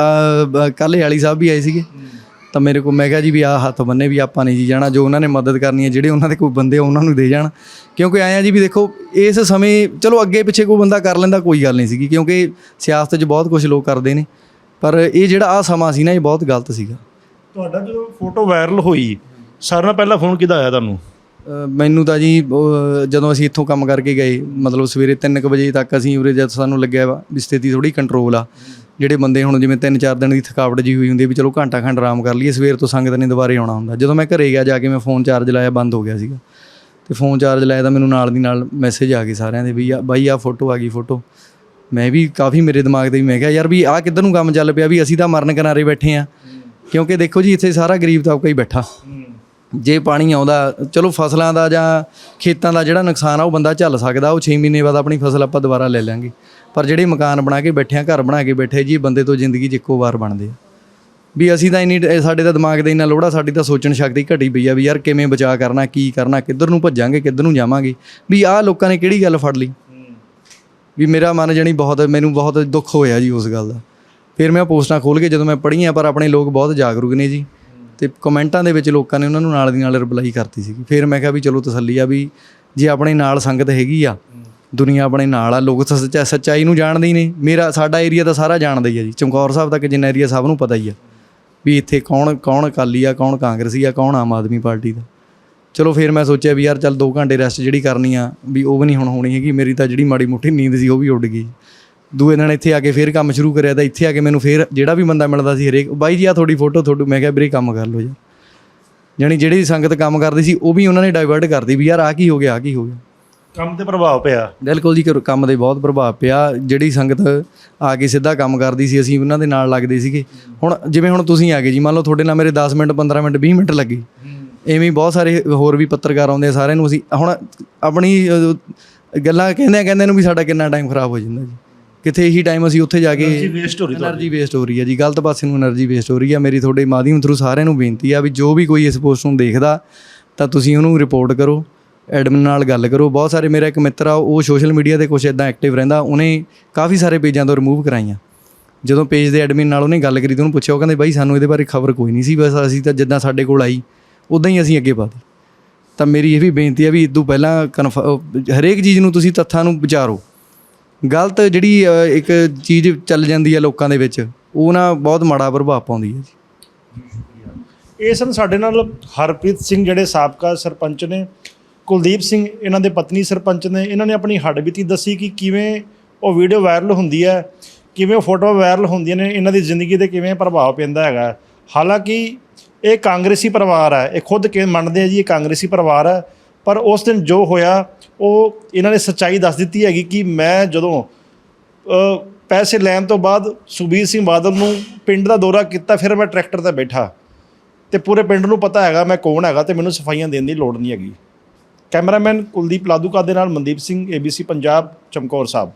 ਕੱਲ੍ਹ ਵਾਲੀ ਸਾਹਿਬ ਵੀ ਆਏ ਸੀਗੇ। ਤਾਂ ਮੇਰੇ ਕੋਲ ਮੈਂ ਕਿਹਾ ਜੀ ਵੀ ਆਹ ਹੱਥ ਬੰਨੇ ਵੀ ਆਪਾਂ ਨਹੀਂ ਜੀ ਜਾਣਾ ਜੋ ਉਹਨਾਂ ਨੇ ਮਦਦ ਕਰਨੀ ਹੈ ਜਿਹੜੇ ਉਹਨਾਂ ਦੇ ਕੋਈ ਬੰਦੇ ਆ ਉਹਨਾਂ ਨੂੰ ਦੇ ਜਾਣ। ਕਿਉਂਕਿ ਆਏ ਆ ਜੀ ਵੀ ਦੇਖੋ ਇਸ ਸਮੇਂ ਚਲੋ ਅੱਗੇ ਪਿੱਛੇ ਕੋਈ ਬੰਦਾ ਕਰ ਲੈਂਦਾ ਕੋਈ ਗੱਲ ਨਹੀਂ ਸੀਗੀ ਕਿਉਂਕਿ ਸਿਆਸਤ 'ਚ ਬਹੁਤ ਕੁਝ ਲੋਕ ਕਰਦੇ ਨੇ। ਪਰ ਇਹ ਜਿਹੜਾ ਆ ਸਮਾਂ ਸੀ ਨਾ ਇਹ ਬਹੁਤ ਗਲਤ ਸੀਗਾ। ਤੁਹਾਡਾ ਜਦੋਂ ਫੋਟੋ ਵਾਇਰਲ ਹੋਈ ਸਾਰਿਆਂ ਨਾਲ ਪਹਿਲਾਂ ਫੋਨ ਕਿਹਦਾ ਆਇਆ ਤੁਹਾਨੂੰ? ਮੈਨੂੰ ਤਾਂ ਜੀ ਜਦੋਂ ਅਸੀਂ ਇੱਥੋਂ ਕੰਮ ਕਰਕੇ ਗਏ ਮਤਲਬ ਸਵੇਰੇ 3:00 ਵਜੇ ਤੱਕ ਅਸੀਂ ਉਰੇ ਜਦ ਸਾਨੂੰ ਲੱਗਿਆ ਵਾ ਵੀ ਸਥਿਤੀ ਥੋੜੀ ਕੰਟਰੋਲ ਆ। ਜਿਹੜੇ ਬੰਦੇ ਹੁਣ ਜਿਵੇਂ 3-4 ਦਿਨ ਦੀ ਥਕਾਵਟ ਜੀ ਹੋਈ ਹੁੰਦੀ ਹੈ ਵੀ ਚਲੋ ਘੰਟਾ ਖੰਡ ਆਰਾਮ ਕਰ ਲਈਏ, ਸਵੇਰ ਤੋਂ ਸੰਗਤ ਨੇ ਦੁਬਾਰੇ ਆਉਣਾ ਹੁੰਦਾ। ਜਦੋਂ ਮੈਂ ਘਰੇ ਗਿਆ ਜਾ ਕੇ ਮੈਂ ਫੋਨ ਚਾਰਜ ਲਾਇਆ ਬੰਦ ਹੋ ਗਿਆ ਸੀਗਾ। ਤੇ ਫੋਨ ਚਾਰਜ ਲਾਇਆ ਤਾਂ ਮੈਨੂੰ ਨਾਲ ਦੀ ਨਾਲ ਮੈਸੇਜ ਆ ਗਏ ਸਾਰਿਆਂ ਦੇ ਵੀ ਆ, ਬਾਈ ਆ ਫੋਟੋ ਆ ਗਈ ਫੋਟੋ ਮੈਂ ਵੀ ਕਾਫੀ ਮੇਰੇ ਦਿਮਾਗ ਤੇ ਵੀ ਮੈਂ ਕਿਹਾ, ਯਾਰ ਵੀ ਆ ਕਿੱਧਰ ਨੂੰ ਕੰਮ ਚੱਲ ਪਿਆ? ਵੀ ਅਸੀਂ ਤਾਂ ਮਰਨ ਕਿਨਾਰੇ ਬੈਠੇ ਆ ਕਿਉਂਕਿ ਦੇਖੋ ਜੀ, ਇੱਥੇ ਸਾਰਾ ਗਰੀਬ ਤਬਕਾ ਹੀ ਬੈਠਾ। ਜੇ ਪਾਣੀ ਆਉਂਦਾ, ਚਲੋ ਫਸਲਾਂ ਦਾ ਜਾਂ ਖੇਤਾਂ ਦਾ ਜਿਹੜਾ ਨੁਕਸਾਨ ਆ, ਉਹ ਬੰਦਾ ਝੱਲ ਸਕਦਾ। ਉਹ 6 ਮਹੀਨੇ ਬਾਅਦ ਆਪਣੀ ਫਸਲ ਆਪਾਂ ਦੁਬਾਰਾ ਲੈ ਲਾਂਗੇ। ਪਰ ਜਿਹੜੇ ਮਕਾਨ ਬਣਾ ਕੇ ਬੈਠੇ ਆ, ਘਰ ਬਣਾ ਕੇ ਬੈਠੇ ਜੀ ਬੰਦੇ ਤੋਂ ਜ਼ਿੰਦਗੀ 'ਚ ਇੱਕੋ ਵਾਰ ਬਣਦੇ ਆ। ਵੀ ਅਸੀਂ ਤਾਂ ਇੰਨੀ, ਇਹ ਸਾਡੇ ਤਾਂ ਦਿਮਾਗ ਦੇ ਇੰਨਾ ਲੋੜਾ ਸਾਡੀ ਤਾਂ ਸੋਚਣ ਸ਼ਕਤੀ ਘਟੀ ਪਈ ਆ ਵੀ ਯਾਰ ਕਿਵੇਂ ਬਚਾ ਕਰਨਾ, ਕੀ ਕਰਨਾ, ਕਿੱਧਰ ਨੂੰ ਭੱਜਾਂਗੇ, ਕਿੱਧਰ ਨੂੰ ਜਾਵਾਂਗੇ। ਵੀ ਆਹ ਲੋਕਾਂ ਨੇ ਕਿਹੜੀ ਗੱਲ ਫੜ ਲਈ? ਵੀ ਮੇਰਾ ਮਨ ਜਣੀ ਬਹੁਤ, ਮੈਨੂੰ ਬਹੁਤ ਦੁੱਖ ਹੋਇਆ ਜੀ ਉਸ ਗੱਲ ਦਾ। ਫਿਰ ਮੈਂ ਪੋਸਟਾਂ ਖੋਲ ਕੇ ਜਦੋਂ ਮੈਂ ਪੜ੍ਹੀਆਂ ਪਰ ਆਪਣੇ ਲੋਕ ਬਹੁਤ ਜਾਗਰੂਕ ਨੇ ਜੀ। ਤੇ ਕਮੈਂਟਾਂ ਦੇ ਵਿੱਚ ਲੋਕਾਂ ਨੇ ਉਹਨਾਂ ਨੂੰ ਨਾਲ ਦੀ ਨਾਲ ਰਿਪਲਾਈ ਕਰਤੀ ਸੀਗੀ। ਫਿਰ ਮੈਂ ਕਿਹਾ ਵੀ ਚਲੋ ਤਸੱਲੀ ਆ ਵੀ ਜੇ ਆਪਣੇ ਨਾਲ ਸੰਗਤ ਹੈਗੀ ਆ ਦੁਨੀਆ ਆਪਣੇ ਨਾਲ ਆ, ਲੋਕ ਸੱਚਾ ਸੱਚਾਈ ਨੂੰ ਜਾਣਦੇ ਹੀ ਨੇ। ਮੇਰਾ, ਸਾਡਾ ਏਰੀਆ ਤਾਂ ਸਾਰਾ ਜਾਣਦਾ ਹੀ ਆ ਜੀ। ਚਮਕੌਰ ਸਾਹਿਬ ਤੱਕ ਜਿੰਨਾ ਏਰੀਆ ਸਭ ਨੂੰ ਪਤਾ ਹੀ ਆ ਵੀ ਇੱਥੇ ਕੌਣ ਕੌਣ ਅਕਾਲੀ ਆ, ਕੌਣ ਕਾਂਗਰਸੀ ਆ, ਕੌਣ ਆਮ ਆਦਮੀ ਪਾਰਟੀ ਦਾ। ਚਲੋ ਫਿਰ ਮੈਂ ਸੋਚਿਆ ਵੀ ਯਾਰ ਚੱਲ 2 ਘੰਟੇ ਰੈਸਟ ਜਿਹੜੀ ਕਰਨੀ ਆ, ਵੀ ਉਹ ਵੀ ਨਹੀਂ ਹੁਣ ਹੋਣੀ ਹੈਗੀ। ਮੇਰੀ ਤਾਂ ਜਿਹੜੀ ਮਾੜੀ ਮੋਟੀ ਨੀਂਦ ਸੀ, ਉਹ ਵੀ ਉੱਡ ਗਈ। ਦੂਏ ਦਿਨ ਇੱਥੇ ਆ ਕੇ ਫਿਰ ਕੰਮ ਸ਼ੁਰੂ ਕਰਿਆ ਤਾਂ ਇੱਥੇ ਆ ਕੇ ਮੈਨੂੰ ਫਿਰ ਜਿਹੜਾ ਵੀ ਬੰਦਾ ਮਿਲਦਾ ਸੀ ਹਰੇਕ, ਬਾਈ ਜੀ ਆ ਤੁਹਾਡੀ ਫੋਟੋ ਤੁਹਾਡੂ, ਮੈਂ ਕਿਹਾ ਵੀਰੇ ਕੰਮ ਕਰ ਲਓ ਯਾਰ ਜਾਣੀ ਜਿਹੜੀ ਸੰਗਤ ਕੰਮ ਕਰਦੀ ਸੀ, ਉਹ ਵੀ ਉਹਨਾਂ ਨੇ ਡਾਇਵਰਟ ਕਰਦੀ ਵੀ ਯਾਰ ਆ ਕੀ ਹੋ ਗਿਆ ਆ ਕੀ ਹੋ ਗਿਆ। ਕੰਮ ਤੇ ਪ੍ਰਭਾਵ ਪਿਆ। ਬਿਲਕੁਲ ਜੀ ਘਰ ਕੰਮ ਦੇ ਬਹੁਤ ਪ੍ਰਭਾਵ ਪਿਆ। ਜਿਹੜੀ ਸੰਗਤ ਆ ਕੇ ਸਿੱਧਾ ਕੰਮ ਕਰਦੀ ਸੀ ਅਸੀਂ ਉਹਨਾਂ ਦੇ ਨਾਲ ਲੱਗਦੇ ਸੀਗੇ। ਹੁਣ ਜਿਵੇਂ ਹੁਣ ਤੁਸੀਂ ਆ ਗਏ ਜੀ ਮੰਨ ਲਓ ਤੁਹਾਡੇ ਨਾਲ ਮੇਰੇ 10 ਮਿੰਟ 15 ਮਿੰਟ 20 ਮਿੰਟ ਲੱਗੇ। ਐਵੇਂ ਬਹੁਤ ਸਾਰੇ ਹੋਰ ਵੀ ਪੱਤਰਕਾਰ ਆਉਂਦੇ ਆ ਸਾਰਿਆਂ ਨੂੰ ਅਸੀਂ ਹੁਣ ਆਪਣੀ ਗੱਲਾਂ ਕਹਿੰਦੇ ਕਹਿੰਦੇ ਨੂੰ ਵੀ ਸਾਡਾ ਕਿੰਨਾ ਟਾਈਮ ਖਰਾਬ ਹੋ ਜਾਂਦਾ ਜੀ। ਕਿਥੇ ਇਹੀ ਟਾਈਮ ਅਸੀਂ ਉੱਥੇ ਜਾ ਕੇ ਵੇਸਟ ਹੋ ਰਹੀ ਹੈ એનર્ਜੀ ਵੇਸਟ ਹੋ ਰਹੀ ਹੈ ਜੀ। ਗਲਤ ਪਾਸੇ ਨੂੰ એનર્ਜੀ ਵੇਸਟ ਹੋ ਰਹੀ ਹੈ ਮੇਰੀ ਤੁਹਾਡੇ ਮਾਧਿਅਮ ਥਰੂ ਸਾਰਿਆਂ ਨੂੰ ਬੇਨਤੀ ਆ ਵੀ ਜੋ ਵੀ ਕੋਈ ਇਸ ਪੋਸਟ ਨੂੰ ਦੇਖਦਾ ਤਾਂ ਤੁਸੀਂ ਉਹਨੂੰ ਰਿਪੋਰਟ ਕਰੋ। ਐਡਮਿਨ ਨਾਲ ਗੱਲ ਕਰੋ। ਬਹੁਤ ਸਾਰੇ ਮੇਰਾ ਇੱਕ ਮਿੱਤਰ ਆ, ਉਹ ਸੋਸ਼ਲ ਮੀਡੀਆ ਤੇ ਕੁਝ ਇਦਾਂ ਐਕਟਿਵ ਰਹਿੰਦਾ, ਉਹਨੇ ਕਾਫੀ ਸਾਰੇ ਪੇਜਾਂ ਤੋਂ ਰਿਮੂਵ ਕਰਾਈਆਂ। ਜਦੋਂ ਪੇਜ ਦੇ ਐਡਮਿਨ ਨਾਲ ਉਹਨੇ ਗੱਲ ਕਰੀ ਤਾਂ ਉਹਨੂੰ ਪੁੱਛਿਆ, ਉਹ ਕਹਿੰਦੇ, ਬਾਈ, ਸਾਨੂੰ ਇਹਦੇ ਬਾਰੇ ਖਬਰ ਕੋਈ ਨਹੀਂ ਸੀ, ਬਸ ਅਸੀਂ ਤਾਂ ਜਿੱਦਾਂ ਸਾਡੇ ਕੋਲ ਆਈ ਉਦਾਂ ਹੀ ਅਸੀਂ ਅੱਗੇ ਪਾਤੀ ਤਾਂ ਮੇਰੀ ਇਹ ਵੀ ਬੇਨਤੀ ਆ ਵੀ ਇਦੋਂ ਪਹਿਲਾਂ ਕਨਫ- ਹਰੇਕ ਚੀਜ਼ ਨੂੰ ਤੁਸੀਂ ਤੱਥਾਂ ਨੂੰ ਵਿਚਾਰੋ। ਗਲਤ ਜਿਹੜੀ ਇੱਕ ਚੀਜ਼ ਚੱਲ ਜਾਂਦੀ ਹੈ ਲੋਕਾਂ ਦੇ ਵਿੱਚ, ਉਹ ਨਾ ਬਹੁਤ ਮਾੜਾ ਪ੍ਰਭਾਵ ਪਾਉਂਦੀ ਹੈ ਜੀ। ਇਹ ਸਨ ਸਾਡੇ ਨਾਲ ਹਰਪ੍ਰੀਤ ਸਿੰਘ, ਜਿਹੜੇ ਸਾਬਕਾ ਸਰਪੰਚ ਨੇ। ਕੁਲਦੀਪ ਸਿੰਘ, ਇਹਨਾਂ ਦੇ ਪਤਨੀ ਸਰਪੰਚ ਨੇ, ਇਹਨਾਂ ਨੇ ਆਪਣੀ ਹੱਡਬੀਤੀ ਦੱਸੀ ਕਿ ਕਿਵੇਂ ਉਹ ਵੀਡੀਓ ਵਾਇਰਲ ਹੁੰਦੀ ਹੈ, ਕਿਵੇਂ ਉਹ ਫੋਟੋ ਵਾਇਰਲ ਹੁੰਦੀਆਂ ਨੇ, ਇਹਨਾਂ ਦੀ ਜ਼ਿੰਦਗੀ ਤੇ ਕਿਵੇਂ ਪ੍ਰਭਾਵ ਪੈਂਦਾ ਹੈਗਾ। ਹਾਲਾਂਕਿ ਇਹ ਕਾਂਗਰਸੀ ਪਰਿਵਾਰ ਹੈ, ਇਹ ਖੁਦ ਕਿ ਮੰਨਦੇ ਆ ਜੀ ਇਹ ਕਾਂਗਰਸੀ ਪਰਿਵਾਰ ਹੈ, ਪਰ ਉਸ ਦਿਨ ਜੋ ਹੋਇਆ, ਉਹ ਇਹਨਾਂ ਨੇ ਸੱਚਾਈ ਦੱਸ ਦਿੱਤੀ ਹੈਗੀ ਕਿ ਮੈਂ ਜਦੋਂ ਪੈਸੇ ਲੈਣ ਤੋਂ ਬਾਅਦ ਸੁਖਬੀਰ ਸਿੰਘ ਬਾਦਲ ਨੂੰ ਪਿੰਡ ਦਾ ਦੌਰਾ ਕੀਤਾ, ਫਿਰ ਮੈਂ ਟਰੈਕਟਰ ਤੇ ਬੈਠਾ। ਤੇ ਪੂਰੇ ਪਿੰਡ ਨੂੰ ਪਤਾ ਹੈਗਾ ਮੈਂ ਕੌਣ ਹੈਗਾ ਤੇ ਮੈਨੂੰ ਸਫਾਈਆਂ ਦੇਣ ਦੀ ਲੋੜ ਨਹੀਂ ਹੈਗੀ। ਕੈਮਰਾਮੈਨ ਕੁਲਦੀਪ ਲਾਦੂਕਾ ਦੇ ਨਾਲ ਮਨਦੀਪ ਸਿੰਘ ABC ਪੰਜਾਬ ਚਮਕੌਰ ਸਾਹਿਬ।